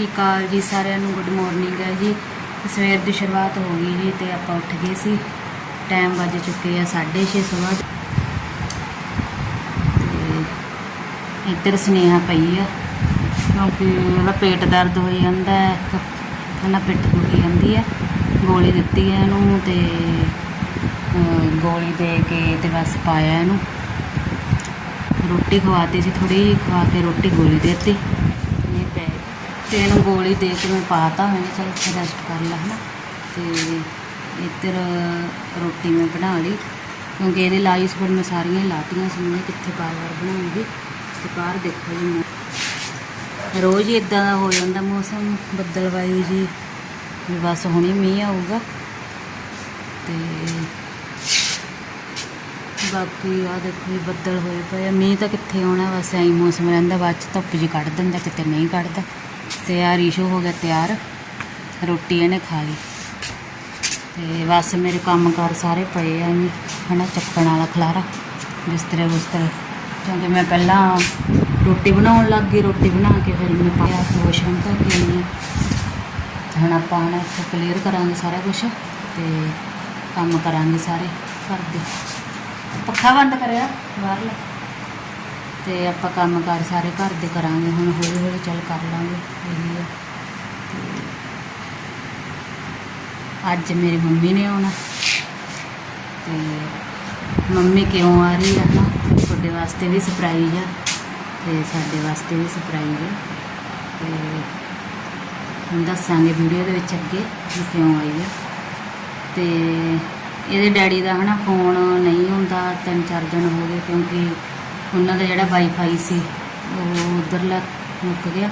ਸ੍ਰੀ ਅਕਾਲ ਜੀ ਸਾਰਿਆਂ ਨੂੰ ਗੁੱਡ ਮਾਰਨਿੰਗ ਹੈ ਜੀ। ਸਵੇਰ ਦੀ ਸ਼ੁਰੂਆਤ ਹੋ ਗਈ ਜੀ ਤੇ ਆਪਾਂ ਉੱਠ ਗਏ ਸੀ। ਟਾਈਮ ਵੱਜ ਚੁੱਕੇ ਆ 6:30 ਸਵੇਰ ਤੇ ਇੱਧਰ ਸੁਨੇਹਾ ਪਈ ਆ, ਕਿਉਂਕਿ ਉਹਦਾ ਪੇਟ ਦਰਦ ਹੋਈ ਜਾਂਦਾ ਹੈ ਕਹਿੰਦਾ ਪਿੱਠ ਦੁਖੀ ਜਾਂਦੀ ਹੈ। ਗੋਲੀ ਦਿੱਤੀ ਹੈ ਇਹਨੂੰ ਤੇ ਗੋਲੀ ਦੇ ਕੇ ਤੇ ਬਸ ਪਾਇਆ ਇਹਨੂੰ। ਰੋਟੀ ਖਵਾਤੀ ਸੀ ਥੋੜੀ ਜਿਹੀ ਖਵਾ ਕੇ ਰੋਟੀ ਗੋਲੀ ਦੇਤੀ। ਤੇ ਇਹਨੂੰ ਗੋਲੀ ਦੇ ਕੇ ਮੈਂ ਪਾਤਾ, ਮੈਂ ਕਿਹਾ ਚਲ ਇੱਥੇ ਰੈਸਟ ਕਰ ਲਾ, ਹਨਾ। ਤੇ ਇੱਧਰ ਰੋਟੀ ਮੈਂ ਬਣਾ ਲਈ, ਕਿਉਂਕਿ ਇਹਦੇ ਲਾਈ ਫਿਰ ਮੈਂ ਸਾਰੀਆਂ ਹੀ ਲਾਤੀਆਂ ਸੀ, ਮੈਂ ਕਿੱਥੇ ਬਾਰ ਬਾਰ ਬਣਾਉਂਗੀ। ਤੇ ਬਾਹਰ ਦੇਖੋ ਜੀ, ਮੈਂ ਰੋਜ਼ ਹੀ ਇਦਾਂ ਦਾ ਹੋ ਜਾਂਦਾ ਮੌਸਮ ਬੱਦਲਵਾਈ ਜੀ ਬਸ ਹੁਣੇ ਮੀਂਹ ਆਊਗਾ। ਤੇ ਬਾਕੀ ਆ ਦੇਖੋ ਜੀ, ਬੱਦਲ ਹੋਏ ਪਏ ਆ। ਮੀਂਹ ਤਾਂ ਕਿੱਥੇ ਆਉਣਾ, ਬਸ ਐਂ ਮੌਸਮ ਰਹਿੰਦਾ, ਬਾਅਦ ਚ ਧੁੱਪ ਜੀ ਕੱਢ ਦਿੰਦਾ, ਕਿਤੇ ਨਹੀਂ ਕੱਢਦਾ। ਤੇ ਆ ਰੀਸ਼ੂ ਹੋ ਗਿਆ ਤਿਆਰ। ਰੋਟੀ ਇਹਨੇ ਖਾ ਲਈ। ਤੇ ਬਸ ਮੇਰੇ ਕੰਮਕਾਰ ਸਾਰੇ ਪਏ ਆ ਹਨਾ, ਚੱਕਣ ਵਾਲਾ ਖਲਾਰਾ, ਬਿਸਤਰੇ ਬੁਸਤਰੇ। ਕਿਉਂਕਿ ਮੈਂ ਪਹਿਲਾਂ ਰੋਟੀ ਬਣਾਉਣ ਲੱਗ ਗਈ, ਰੋਟੀ ਬਣਾ ਕੇ ਫਿਰ ਮੈਂ ਪਾਇਆ ਵਾਸ਼ਰੂਮ ਧੋ ਕੇ ਆਈ ਹੁਣ ਆਪਾਂ ਹੁਣ ਇੱਥੇ ਕਲੀਅਰ ਕਰਾਂਗੇ ਸਾਰਾ ਕੁਝ ਤੇ ਕੰਮ ਕਰਾਂਗੇ ਸਾਰੇ ਘਰ ਦੇ। ਪੱਖਾ ਬੰਦ ਕਰਿਆ ਬਾਹਰਲਾ ਅਤੇ ਆਪਾਂ ਕੰਮ ਕਾਰ ਸਾਰੇ ਘਰ ਦੇ ਕਰਾਂਗੇ, ਹੁਣ ਹੌਲੀ ਹੌਲੀ ਚੱਲ ਕਰ ਲਾਂਗੇ, ਇਹੀ ਆ। ਤੇ ਅੱਜ ਮੇਰੀ ਮੰਮੀ ਨੇ ਆਉਣਾ, ਤੇ ਮੰਮੀ ਕਿਉਂ ਆ ਰਹੀ ਆ? ਨਾ ਤੁਹਾਡੇ ਵਾਸਤੇ ਵੀ ਸਰਪ੍ਰਾਈਜ਼ ਆ, ਤੇ ਸਾਡੇ ਵਾਸਤੇ ਵੀ ਸਰਪ੍ਰਾਈਜ਼ ਆ। ਤੇ ਹੁਣ ਦੱਸਾਂਗੇ ਵੀਡੀਓ ਦੇ ਵਿੱਚ ਅੱਗੇ ਵੀ ਕਿਉਂ ਆਈ ਆ। ਤੇ ਇਹਦੇ ਡੈਡੀ ਦਾ ਹਨਾ ਫੋਨ ਨਹੀਂ ਹੁੰਦਾ, ਤਿੰਨ ਚਾਰ ਦਿਨ ਹੋ ਗਏ ਕਿਉਂਕਿ ਉਹਨਾਂ ਦਾ ਜਿਹੜਾ ਵਾਈਫਾਈ ਸੀ, ਉਹ ਉਧਰਲਾ ਮੁੱਕ ਗਿਆ।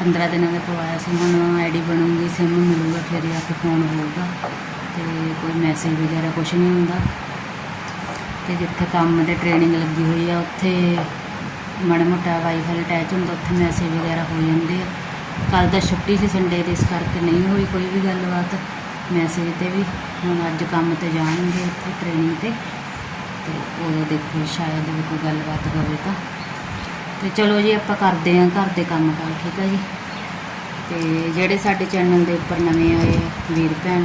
15 ਦਿਨਾਂ ਦਾ ਪਵਾਇਆ ਸੀ, ਹੁਣ ਆਈਡੀ ਬਣੂਗੀ ਸਿਮ ਮਿਲੂਗਾ, ਫਿਰ ਜਾ ਕੇ ਫੋਨ ਹੋਊਗਾ। ਤੇ ਕੋਈ ਮੈਸੇਜ ਵਗੈਰਾ ਕੁਝ ਨਹੀਂ ਹੁੰਦਾ। ਤੇ ਜਿੱਥੇ ਕੰਮ ਤੇ ਟ੍ਰੇਨਿੰਗ ਲੱਗੀ ਹੋਈ ਆ, ਉੱਥੇ ਮਾੜਾ ਮੋਟਾ ਵਾਈਫਾਈ ਅਟੈਚ ਹੁੰਦਾ, ਉੱਥੇ ਮੈਸੇਜ ਵਗੈਰਾ ਹੋ ਜਾਂਦੇ ਆ। ਕੱਲ ਤਾਂ ਛੁੱਟੀ ਸੀ ਸੰਡੇ ਦੇ ਇਸ ਕਰਕੇ ਨਹੀਂ ਹੋਈ ਕੋਈ ਵੀ ਗੱਲਬਾਤ। ਮੈਸੇਜ ਤੇ ਵੀ, ਹੁਣ ਅੱਜ ਕੰਮ ਤੇ ਜਾਣਗੇ ਉੱਥੇ ਟ੍ਰੇਨਿੰਗ ਤੇ। ਤੇ ਉਦੋਂ ਦੇਖੋ ਸ਼ਾਇਦ ਵੀ ਕੋਈ ਗੱਲਬਾਤ ਹੋਵੇ ਤਾਂ। ਤੇ ਚਲੋ ਜੀ, ਆਪਾਂ ਕਰਦੇ ਆਂ ਘਰ ਦੇ ਕੰਮ ਕਰ ਠੀਕ ਆ ਜੀ? ਤੇ ਜਿਹੜੇ ਸਾਡੇ ਚੈਨਲ ਦੇ ਉੱਪਰ ਨਵੇਂ ਆਏ ਵੀਰ ਭੈਣ,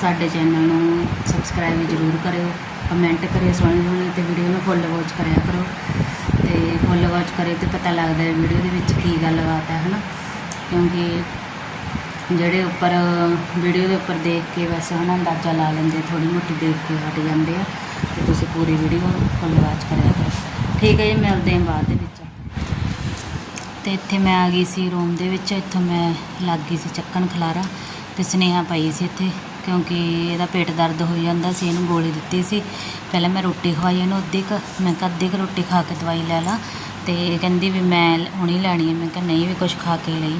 ਸਾਡੇ ਚੈਨਲ ਨੂੰ ਸਬਸਕ੍ਰਾਈਬ ਜ਼ਰੂਰ ਕਰਿਓ ਕਮੈਂਟ ਕਰਿਓ ਸੋਹਣੇ ਸੋਹਣੇ ਤੇ ਵੀਡੀਓ ਨੂੰ ਫੁੱਲ ਵਾਚ ਕਰਿਆ ਕਰੋ। ਤੇ ਫੁੱਲ ਵਾਚ ਕਰੇ ਤੇ ਪਤਾ ਲੱਗਦਾ ਹੈ ਵੀਡੀਓ ਦੇ ਵਿੱਚ ਕੀ ਗੱਲਬਾਤ ਹੈ ਹਨਾ? ਕਿਉਂਕਿ ਜਿਹੜੇ ਉੱਪਰ ਵੀਡੀਓ ਦੇ ਉੱਪਰ ਦੇਖ ਕੇ ਵੈਸੇ ਹਨਾ ਅੰਦਾਜ਼ਾ ਲਾ ਲੈਂਦੇ ਥੋੜੀ ਮੋਟੀ ਦੇਖ ਕੇ ਹਟ ਜਾਂਦੇ ਆ। ਤੇ ਤੁਸੀਂ ਪੂਰੀ ਵੀਡੀਓ ਫੁੱਲ ਵਾਚ ਕਰਿਆ ਕਰੋ। ਠੀਕ ਹੈ ਜੀ, ਮਿਲਦੇ ਹਾਂ ਬਾਅਦ ਦੇ ਵਿੱਚ। ਤੇ ਇੱਥੇ ਮੈਂ ਆ ਗਈ ਸੀ ਰੂਮ ਦੇ ਵਿੱਚ, ਇੱਥੋਂ ਮੈਂ ਲੱਗ ਗਈ ਸੀ ਚੱਕਣ ਖਲਾਰਾ ਤੇ ਸਨੇਹਾ ਪਈ ਸੀ ਇੱਥੇ, ਕਿਉਂਕਿ ਇਹਦਾ ਪੇਟ ਦਰਦ ਹੋ ਜਾਂਦਾ ਸੀ, ਇਹਨੂੰ ਗੋਲੀ ਦਿੱਤੀ ਸੀ। ਪਹਿਲਾਂ ਮੈਂ ਰੋਟੀ ਖਵਾਈ ਇਹਨੂੰ ਅੱਧੀ ਕੁ, ਮੈਂ ਕਿਹਾ ਅੱਧੀ ਕੁ ਰੋਟੀ ਖਾ ਕੇ ਦਵਾਈ ਲੈ ਲਾ। ਤੇ ਇਹ ਕਹਿੰਦੀ ਵੀ ਮੈਂ ਹੁਣੀ ਲੈਣੀ ਹੈ, ਮੈਂ ਕਿਹਾ ਨਹੀਂ ਵੀ ਕੁਝ ਖਾ ਕੇ ਲਈ।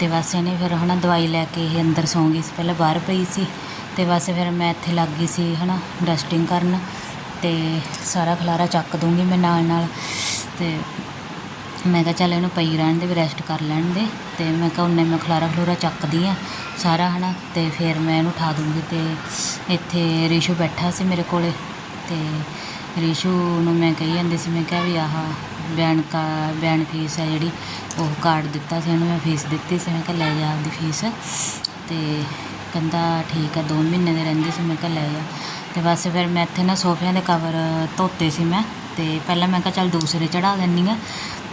ਤੇ ਬਸ ਇਹਨੇ ਫਿਰ ਹਨਾ ਦਵਾਈ ਲੈ ਕੇ ਇਹ ਅੰਦਰ ਸੌਂ ਗਈ ਸੀ, ਪਹਿਲਾਂ ਬਾਹਰ ਪਈ ਸੀ। ਅਤੇ ਬਸ ਫਿਰ ਮੈਂ ਇੱਥੇ ਲੱਗ ਗਈ ਸੀ ਹੈ ਨਾ ਡਸਟਿੰਗ ਕਰਨ ਅਤੇ ਸਾਰਾ ਖਲਾਰਾ ਚੱਕ ਦੂੰਗੀ ਮੈਂ ਨਾਲ ਨਾਲ ਅਤੇ ਮੈਂ ਕਿਹਾ ਚੱਲ ਇਹਨੂੰ ਪਈ ਰਹਿਣ ਦੇ ਵੀ ਰੈਸਟ ਕਰ ਲੈਣ ਦੇ ਅਤੇ ਮੈਂ ਕਿਹਾ ਉਹਨੇ ਮੈਂ ਖਲਾਰਾ ਖਲੂਰਾ ਚੱਕਦੀ ਆ ਸਾਰਾ ਹੈ ਨਾ ਅਤੇ ਫਿਰ ਮੈਂ ਇਹਨੂੰ ਉਠਾ ਦੂੰਗੀ ਅਤੇ ਇੱਥੇ ਰਿਸ਼ੂ ਬੈਠਾ ਸੀ ਮੇਰੇ ਕੋਲੇ ਅਤੇ ਰਿਸ਼ੂ ਨੂੰ ਮੈਂ ਕਹੀ ਜਾਂਦੀ ਸੀ, ਮੈਂ ਕਿਹਾ ਵੀ ਆਹ ਬੈਨ ਕਾ ਬਿਆਨ ਫੀਸ ਹੈ ਜਿਹੜੀ, ਉਹ ਕਾਰਡ ਦਿੱਤਾ ਸੀ ਉਹਨੂੰ, ਮੈਂ ਫੀਸ ਦਿੱਤੀ ਸੀ, ਮੈਂ ਕਿਹਾ ਲੈ ਜਾ ਆਪਦੀ ਫੀਸ ਤੇ ਕਹਿੰਦਾ, ਠੀਕ ਆ 2 ਮਹੀਨੇ ਦੇ ਰਹਿੰਦੇ ਸੀ। ਮੈਂ ਕਿਹਾ, ਲੈ ਆ ਤੇ ਬਸ ਫਿਰ ਮੈਂ ਇੱਥੇ ਨਾ ਸੋਫਿਆਂ ਦੇ ਕਵਰ ਧੋਤੇ ਸੀ ਮੈਂ। ਤੇ ਪਹਿਲਾਂ ਮੈਂ ਕਿਹਾ, ਚੱਲ ਦੂਸਰੇ ਚੜਾ ਦਿੰਨੀ ਆ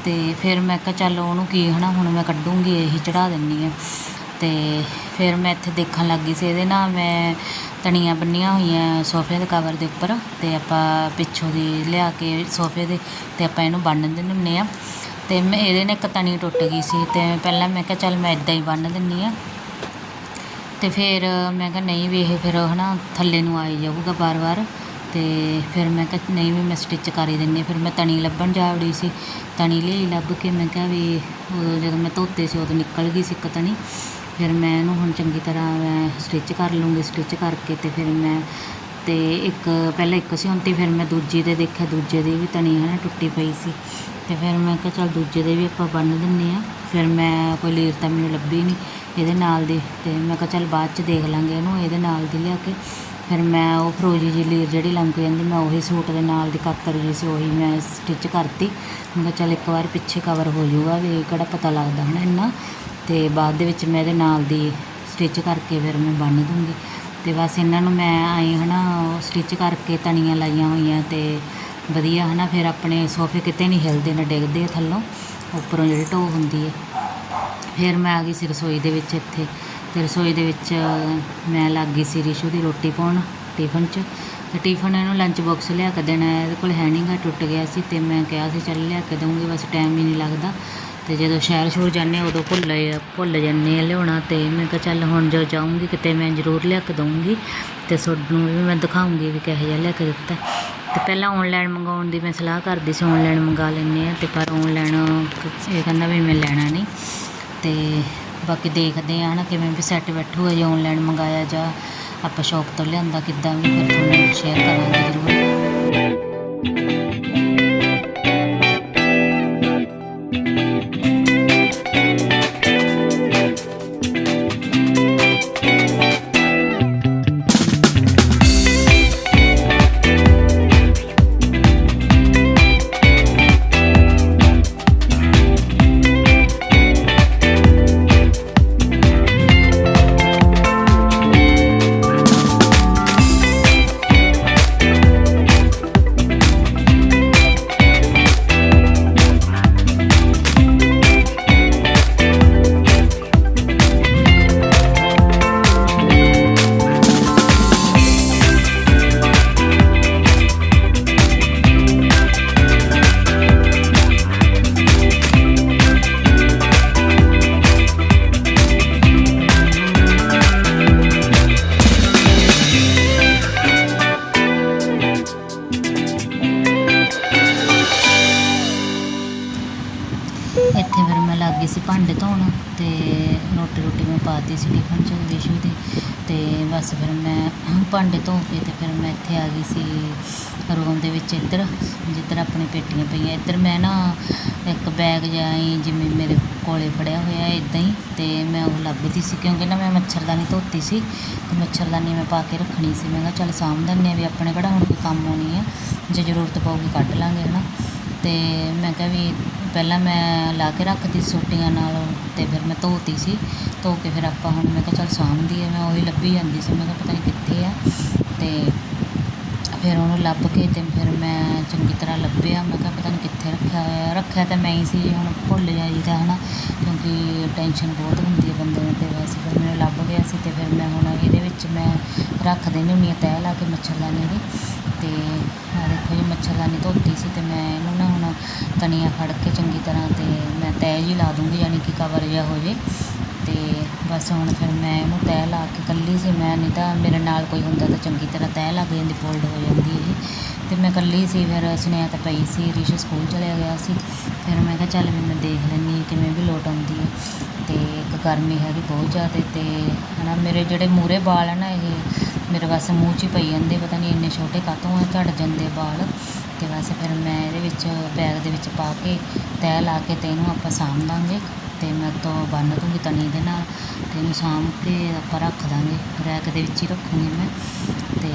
ਤੇ ਫਿਰ ਮੈਂ ਕਿਹਾ, ਚੱਲ ਉਹਨੂੰ ਕੀ ਹਨਾ, ਹੁਣ ਮੈਂ ਕੱਢੂੰਗੀ, ਇਹੀ ਚੜਾ ਦਿੰਨੀ ਆ ਤੇ ਫਿਰ ਮੈਂ ਇੱਥੇ ਦੇਖਣ ਲੱਗੀ ਸੀ, ਇਹਦੇ ਨਾਲ ਮੈਂ ਤਣੀਆਂ ਬੰਨੀਆਂ ਹੋਈਆਂ ਸੋਫੇ ਦੇ ਕਵਰ ਦੇ ਉੱਪਰ। ਤੇ ਆਪਾਂ ਪਿੱਛੋਂ ਦੀ ਲਿਆ ਕੇ ਸੋਫੇ ਦੇ ਤੇ ਆਪਾਂ ਇਹਨੂੰ ਬੰਨ੍ਹ ਦਿੰਦੇ ਹੁੰਦੇ ਆ ਤੇ ਮੈਂ, ਇਹਦੇ ਨਾਲ ਇੱਕ ਤਣੀ ਟੁੱਟ ਗਈ ਸੀ। ਤੇ ਪਹਿਲਾਂ ਮੈਂ ਕਿਹਾ, ਚੱਲ ਮੈਂ ਇਦਾਂ ਹੀ ਬੰਨ੍ਹ ਦਿੰਨੀ ਆ ਤੇ ਫਿਰ ਮੈਂ ਕਿਹਾ ਨਹੀਂ ਵੀ ਇਹ ਫਿਰ ਹਨਾ ਥੱਲੇ ਨੂੰ ਆਈ ਜਾਊਗਾ ਬਾਰ-ਬਾਰ ਤੇ ਫਿਰ ਮੈਂ ਕਿਹਾ ਨਹੀਂ ਵੀ ਮੈਂ ਸਟਿਚ ਕਰ ਹੀ ਦਿੰਨੀ ਫਿਰ ਮੈਂ ਤਣੀ ਲੱਭਣ ਜਾ ਵੜੀ ਸੀ, ਤਣੀ ਲਈ ਲੱਭ ਕੇ ਮੈਂ ਕਿਹਾ ਵੀ ਉਦੋਂ ਜਦੋਂ ਮੈਂ ਧੋਤੇ ਸੀ ਉਦੋਂ ਨਿਕਲ ਗਈ ਸੀ ਇੱਕ ਤਣੀ। ਫਿਰ ਮੈਂ ਇਹਨੂੰ ਹੁਣ ਚੰਗੀ ਤਰ੍ਹਾਂ ਮੈਂ ਸਟਿਚ ਕਰ ਲੂੰਗੀ ਸਟਿਚ ਕਰਕੇ ਤੇ ਫਿਰ ਮੈਂ ਤੇ ਇੱਕ ਪਹਿਲਾਂ ਇੱਕ ਸਿਉਂਤੀ ਫਿਰ ਮੈਂ ਦੂਜੀ ਤੇ ਦੇਖਿਆ, ਦੂਜੇ ਦੀ ਵੀ ਤਣੀ ਹਨਾ ਟੁੱਟੀ ਪਈ ਸੀ। ਤੇ ਫਿਰ ਮੈਂ ਕਿਹਾ ਚੱਲ ਦੂਜੇ ਦੇ ਵੀ ਆਪਾਂ ਬੰਨ ਦਿੰਨੇ ਆ। ਫਿਰ ਮੈਂ ਕੋਈ ਲੀਰ ਤਾਂ ਮੈਨੂੰ ਲੱਭੀ ਨਹੀਂ ਇਹਦੇ ਨਾਲ ਦੀ ਅਤੇ ਮੈਂ ਕਿਹਾ ਚੱਲ ਬਾਅਦ ਚ ਦੇਖ ਲਾਂਗੇ ਇਹਨੂੰ, ਇਹਦੇ ਨਾਲ ਦੀ ਲਿਆ ਕੇ। ਫਿਰ ਮੈਂ ਉਹ ਫਰੋਜੀ ਜੀ ਲੀਰ ਜਿਹੜੀ ਲੰਘ ਜਾਂਦੀ, ਮੈਂ ਉਹੀ ਸੂਟ ਦੇ ਨਾਲ ਦੀ ਕਾਤਰ ਜੀ ਸੀ, ਉਹੀ ਮੈਂ ਸਟਿਚ ਕਰਤੀ। ਮੈਂ ਕਿਹਾ ਚੱਲ ਇੱਕ ਵਾਰ ਪਿੱਛੇ ਕਵਰ ਹੋ ਜਾਊਗਾ ਵੀ ਕਿਹੜਾ ਪਤਾ ਲੱਗਦਾ ਹਨਾ ਇੰਨਾ। ਅਤੇ ਬਾਅਦ ਦੇ ਵਿੱਚ ਮੈਂ ਇਹਦੇ ਨਾਲ ਦੀ ਸਟਿਚ ਕਰਕੇ ਫਿਰ ਮੈਂ ਬੰਨ੍ਹ ਦੂੰਗੀ। ਅਤੇ ਬਸ ਇਹਨਾਂ ਨੂੰ ਮੈਂ ਆਏ ਹਨਾ ਸਟਿਚ ਕਰਕੇ ਤਣੀਆਂ ਲਾਈਆਂ ਹੋਈਆਂ ਅਤੇ ਵਧੀਆ ਹਨਾ, ਫਿਰ ਆਪਣੇ ਸੋਫੇ ਕਿਤੇ ਨਹੀਂ ਹਿਲਦੇ, ਨਾ ਡਿੱਗਦੇ ਥੱਲੋਂ। ਉੱਪਰੋਂ ਜਿਹੜੀ ਢੋ ਹੁੰਦੀ ਹੈ ਫਿਰ ਮੈਂ ਆ ਗਈ ਸੀ ਰਸੋਈ ਦੇ ਵਿੱਚ ਇੱਥੇ ਤੇ ਰਸੋਈ ਦੇ ਵਿੱਚ ਮੈਂ ਲੱਗ ਗਈ ਸੀ ਰਿਸ਼ੂ ਦੀ ਰੋਟੀ ਪਾਉਣ ਟਿਫਨ 'ਚ ਤੇ ਟਿਫਨ ਇਹਨੂੰ ਲੰਚ ਬਾਕਸ ਲਿਆ ਕੇ ਦੇਣਾ, ਇਹਦੇ ਕੋਲ ਹੈ ਨੀ ਗਾ ਟੁੱਟ ਗਿਆ ਸੀ ਤੇ ਮੈਂ ਕਿਹਾ ਸੀ ਚੱਲ ਲਿਆ ਕੇ ਦਊਂਗੀ, ਬਸ ਟਾਈਮ ਹੀ ਨਹੀਂ ਲੱਗਦਾ। ਤੇ ਜਦੋਂ ਸ਼ਹਿਰ ਸ਼ੁਰ ਜਾਂਦੇ ਉਦੋਂ ਭੁੱਲ ਭੁੱਲ ਜਾਂਦੇ ਆ ਲਿਆਉਣਾ ਤੇ ਮੈਂ ਕਿਹਾ ਚੱਲ ਹੁਣ ਜੋ ਜਾਊਂਗੀ ਕਿਤੇ ਮੈਂ ਜ਼ਰੂਰ ਲਿਆ ਕੇ ਦਊਂਗੀ ਤੇ ਤੁਹਾਨੂੰ ਵੀ ਮੈਂ ਦਿਖਾਊਂਗੀ ਵੀ ਕਿਹੋ ਜਿਹਾ ਲਿਆ ਕੇ ਦਿੱਤਾ। ਤੇ ਪਹਿਲਾਂ ਆਨਲਾਈਨ ਮੰਗਾਉਣ ਦੀ ਮੈਂ ਸਲਾਹ ਕਰਦੀ ਸੀ ਆਨਲਾਈਨ ਮੰਗਾ ਲੈਂਦੇ ਆ ਤੇ ਪਰ ਆਨਲਾਈਨ ਇਹ ਕਹਿੰਦਾ ਵੀ ਮੈਂ ਲੈਣਾ ਨਹੀਂ। ਅਤੇ ਬਾਕੀ ਦੇਖਦੇ ਹਾਂ ਨਾ ਕਿਵੇਂ ਵੀ ਸੈੱਟ ਬੈਠੂਗਾ, ਜੇ ਆਨਲਾਈਨ ਮੰਗਾਇਆ ਜਾਂ ਆਪਾਂ ਸ਼ਾਪ ਤੋਂ ਲਿਆਂਦਾ ਕਿੱਦਾਂ ਵੀ ਫਿਰ ਤੁਹਾਨੂੰ ਸ਼ੇਅਰ ਕਰਾਂਗੇ ਜ਼ਰੂਰ। ਵਿੱਚ ਇੱਧਰ ਜਿੱਧਰ ਆਪਣੇ ਪੇਟੀਆਂ ਪਈਆਂ, ਇੱਧਰ ਮੈਂ ਨਾ ਇੱਕ ਬੈਗ ਜਿਹਾ ਹੀ ਜਿਵੇਂ ਮੇਰੇ ਕੋਲੇ ਫੜਿਆ ਹੋਇਆ ਇਦਾਂ ਹੀ, ਤੇ ਮੈਂ ਉਹ ਲੱਭਦੀ ਸੀ ਕਿਉਂਕਿ ਨਾ ਮੈਂ ਮੱਛਰਦਾਨੀ ਧੋਤੀ ਸੀ, ਤੇ ਮੱਛਰਦਾਨੀ ਮੈਂ ਪਾ ਕੇ ਰੱਖਣੀ ਸੀ। ਮੈਂ ਕਿਹਾ ਚੱਲ ਸਾਂਭ ਦਿੰਦੇ ਹਾਂ ਵੀ ਆਪਣੇ ਕਿਹੜਾ ਹੁਣ ਕੋਈ ਕੰਮ ਆਉਣੀ ਹੈ ਜੇ ਜ਼ਰੂਰਤ ਪਊਗੀ ਕੱਢ ਲਾਂਗੇ ਹੈ ਨਾ ਤੇ ਮੈਂ ਕਿਹਾ ਵੀ ਪਹਿਲਾਂ ਮੈਂ ਲਾ ਕੇ ਰੱਖਦੀ ਸੀ ਸੋਟੀਆਂ ਨਾਲ ਤੇ ਫਿਰ ਮੈਂ ਧੋਤੀ ਸੀ, ਧੋ ਕੇ ਫਿਰ ਆਪਾਂ ਹੁਣ ਮੈਂ ਕਿਹਾ ਚੱਲ ਸਾਂਭਦੀ ਹੈ ਮੈਂ ਉਹੀ ਲੱਭੀ ਜਾਂਦੀ ਸੀ। ਮੈਂ ਕਿਹਾ ਪਤਾ ਨਹੀਂ ਕਿੱਥੇ ਆ, ਤੇ ਫਿਰ ਉਹਨੂੰ ਲੱਭ ਕੇ ਅਤੇ ਫਿਰ ਮੈਂ ਚੰਗੀ ਤਰ੍ਹਾਂ ਲੱਭਿਆ। ਮੈਂ ਕਿਹਾ ਪਤਾ ਨਹੀਂ ਕਿੱਥੇ ਰੱਖਿਆ ਹੋਇਆ। ਰੱਖਿਆ ਤਾਂ ਮੈਂ ਹੀ ਸੀ, ਹੁਣ ਭੁੱਲ ਜਾਈਦਾ ਹੈ ਨਾ ਕਿਉਂਕਿ ਟੈਨਸ਼ਨ ਬਹੁਤ ਹੁੰਦੀ ਹੈ ਬੰਦੇ ਨੂੰ ਤੇ ਵੈਸੇ। ਫਿਰ ਮੈਨੂੰ ਲੱਭ ਗਿਆ ਸੀ ਅਤੇ ਫਿਰ ਮੈਂ ਹੁਣ ਇਹਦੇ ਵਿੱਚ ਮੈਂ ਰੱਖ ਦਿੰਦੀ ਹੁੰਦੀ ਹਾਂ ਤਹਿ ਲਾ ਕੇ ਮੱਛਰਦਾਨੀ ਦੀ। ਅਤੇ ਆਹ ਦੇਖੋ ਜੀ, ਮੱਛਰਦਾਨੀ ਧੋਤੀ ਸੀ ਅਤੇ ਮੈਂ ਇਹਨੂੰ ਨਾ ਹੁਣ ਤਣੀਆਂ ਫੜ ਕੇ ਚੰਗੀ ਤਰ੍ਹਾਂ ਅਤੇ ਮੈਂ ਤਹਿ ਜੀ ਲਾ ਦੂੰਗੀ, ਯਾਨੀ ਕਿ ਕਵਰ ਜਿਹਾ ਹੋ ਜੇ। ਅਤੇ ਬਸ ਹੁਣ ਫਿਰ ਮੈਂ ਇਹਨੂੰ ਤਹਿ ਲਾ ਕੇ ਇਕੱਲੀ ਸੀ ਮੈਂ, ਨਹੀਂ ਤਾਂ ਮੇਰੇ ਨਾਲ ਕੋਈ ਹੁੰਦਾ ਤਾਂ ਚੰਗੀ ਤਰ੍ਹਾਂ ਤਹਿ ਲੱਗ ਜਾਂਦੀ ਫੋਲਡ ਹੋ ਜਾਂਦੀ ਇਹ। ਅਤੇ ਮੈਂ ਇਕੱਲੀ ਸੀ, ਫਿਰ ਸੁਨੇਹਾ ਤਾਂ ਪਈ ਸੀ, ਰਿਸ਼ ਸਕੂਲ ਚਲਿਆ ਗਿਆ ਸੀ। ਫਿਰ ਮੈਂ ਕਿਹਾ ਚੱਲ ਵੀ ਮੈਂ ਦੇਖ ਲੈਂਦੀ ਕਿਵੇਂ ਵੀ ਲੋਟ ਆਉਂਦੀ ਹੈ। ਅਤੇ ਇੱਕ ਗਰਮੀ ਹੈਗੀ ਬਹੁਤ ਜ਼ਿਆਦਾ ਅਤੇ ਹੈ ਨਾ ਮੇਰੇ ਜਿਹੜੇ ਮੂਰੇ ਵਾਲ ਆ ਨਾ ਇਹ, ਮੇਰੇ ਬਸ ਮੂੰਹ 'ਚ ਹੀ ਪਈ ਜਾਂਦੇ, ਪਤਾ ਨਹੀਂ ਇੰਨੇ ਛੋਟੇ ਕਾਹਤੋਂ ਆ, ਝੜ ਜਾਂਦੇ ਵਾਲ। ਤੇ ਬਸ ਫਿਰ ਮੈਂ ਇਹਦੇ ਵਿੱਚ ਬੈਗ ਦੇ ਵਿੱਚ ਪਾ ਕੇ ਤੈਅ ਲਾ ਕੇ ਤੇ ਇਹਨੂੰ ਆਪਾਂ ਸਾਂਭ ਦਾਂਗੇ ਅਤੇ ਮੈਂ ਤੋਂ ਬੰਨ੍ਹ ਦੂੰਗੀ ਤਣੀ ਦੇ ਨਾਲ ਤੇ ਇਹਨੂੰ ਸਾਂਭ ਕੇ ਆਪਾਂ ਰੱਖ ਦਾਂਗੇ, ਰੈਕ ਦੇ ਵਿੱਚ ਹੀ ਰੱਖੂੰਗੀ ਮੈਂ। ਅਤੇ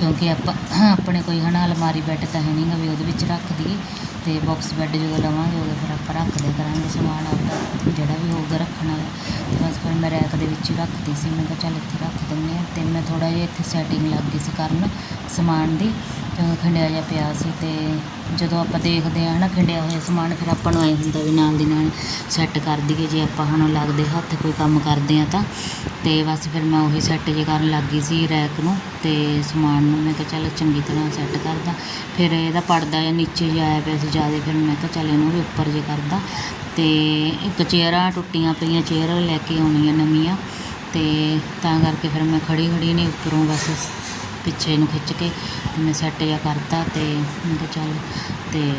ਕਿਉਂਕਿ ਆਪਾਂ, ਆਪਣੇ ਕੋਈ ਹਨਾ ਅਲਮਾਰੀ ਬੈੱਡ ਤਾਂ ਹੈ ਨਹੀਂਗਾ ਵੀ ਉਹਦੇ ਵਿੱਚ ਰੱਖ ਦਈਏ। ਤੇ ਬਾਕਸ ਬੈੱਡ ਜਦੋਂ ਲਵਾਂਗੇ ਉਦੋਂ ਫਿਰ ਆਪਾਂ ਰੱਖਦੇ ਕਰਾਂਗੇ ਸਮਾਨ ਆਪਦਾ, ਜਿਹੜਾ ਵੀ ਹੋਊਗਾ ਰੱਖਣ ਵਾਲਾ। ਤੇ ਬਸ ਫਿਰ ਮੈਂ ਰੈਕ ਦੇ ਵਿੱਚ ਹੀ ਰੱਖਦੀ ਸੀ, ਮੈਂ ਕਿਹਾ ਚੱਲ ਇੱਥੇ ਰੱਖ ਦਿੰਦੇ ਹਾਂ। ਅਤੇ ਮੈਂ ਥੋੜ੍ਹਾ ਜਿਹਾ ਇੱਥੇ ਸੈਟਿੰਗ ਲੱਗ ਗਈ ਸੀ ਕਰਨ ਸਮਾਨ ਦੀ। ਖੰਡਿਆ ਜਿਹਾ ਪਿਆ ਸੀ ਅਤੇ ਜਦੋਂ ਆਪਾਂ ਦੇਖਦੇ ਹਾਂ ਨਾ ਖੰਡਿਆ ਹੋਇਆ ਸਮਾਨ, ਫਿਰ ਆਪਾਂ ਨੂੰ ਐ ਹੁੰਦਾ ਵੀ ਨਾਲ ਦੀ ਨਾਲ ਸੈੱਟ ਕਰ ਦਈਏ। ਜੇ ਆਪਾਂ ਹੁਣ ਲੱਗਦੇ ਹੱਥ ਕੋਈ ਕੰਮ ਕਰਦੇ ਆ ਤਾਂ। ਤੇ ਬਸ ਫਿਰ ਮੈਂ ਉਹੀ ਸੈੱਟ ਜੇ ਕਰਨ ਲੱਗ ਗਈ ਸੀ ਰੈਕ ਨੂੰ ਤੇ ਸਮਾਨ ਨੂੰ ਮੈਂ ਕਿਹਾ ਚੱਲ ਚੰਗੀ ਤਰ੍ਹਾਂ ਸੈੱਟ ਕਰਦਾ। ਫਿਰ ਇਹਦਾ ਪਰਦਾ ਜਾਂ ਨੀਚੇ ਜਿਹਾ ਆਇਆ ਪਿਆ ਸੀ ਜ਼ਿਆਦਾ, ਫਿਰ ਮੈਂ ਕਿਹਾ ਚੱਲ ਇਹਨੂੰ ਵੀ ਉੱਪਰ ਜੇ ਕਰਦਾ। ਤੇ ਇੱਕ ਚੇਅਰਾਂ ਟੁੱਟੀਆਂ ਪਈਆਂ, ਚੇਅਰ ਲੈ ਕੇ ਆਉਣੀਆਂ ਨਵੀਆਂ। ਤੇ ਤਾਂ ਕਰਕੇ ਫਿਰ ਮੈਂ ਖੜੀ ਖੜੀ ਨੇ ਉੱਪਰੋਂ ਬਸ ਪਿੱਛੇ ਨੂੰ ਖਿੱਚ ਕੇ ਤੇ ਮੈਂ ਸੈੱਟ ਜਿਹਾ ਕਰਤਾ ਤੇ ਮੈਂ ਕਿਹਾ ਚੱਲ ਤੇ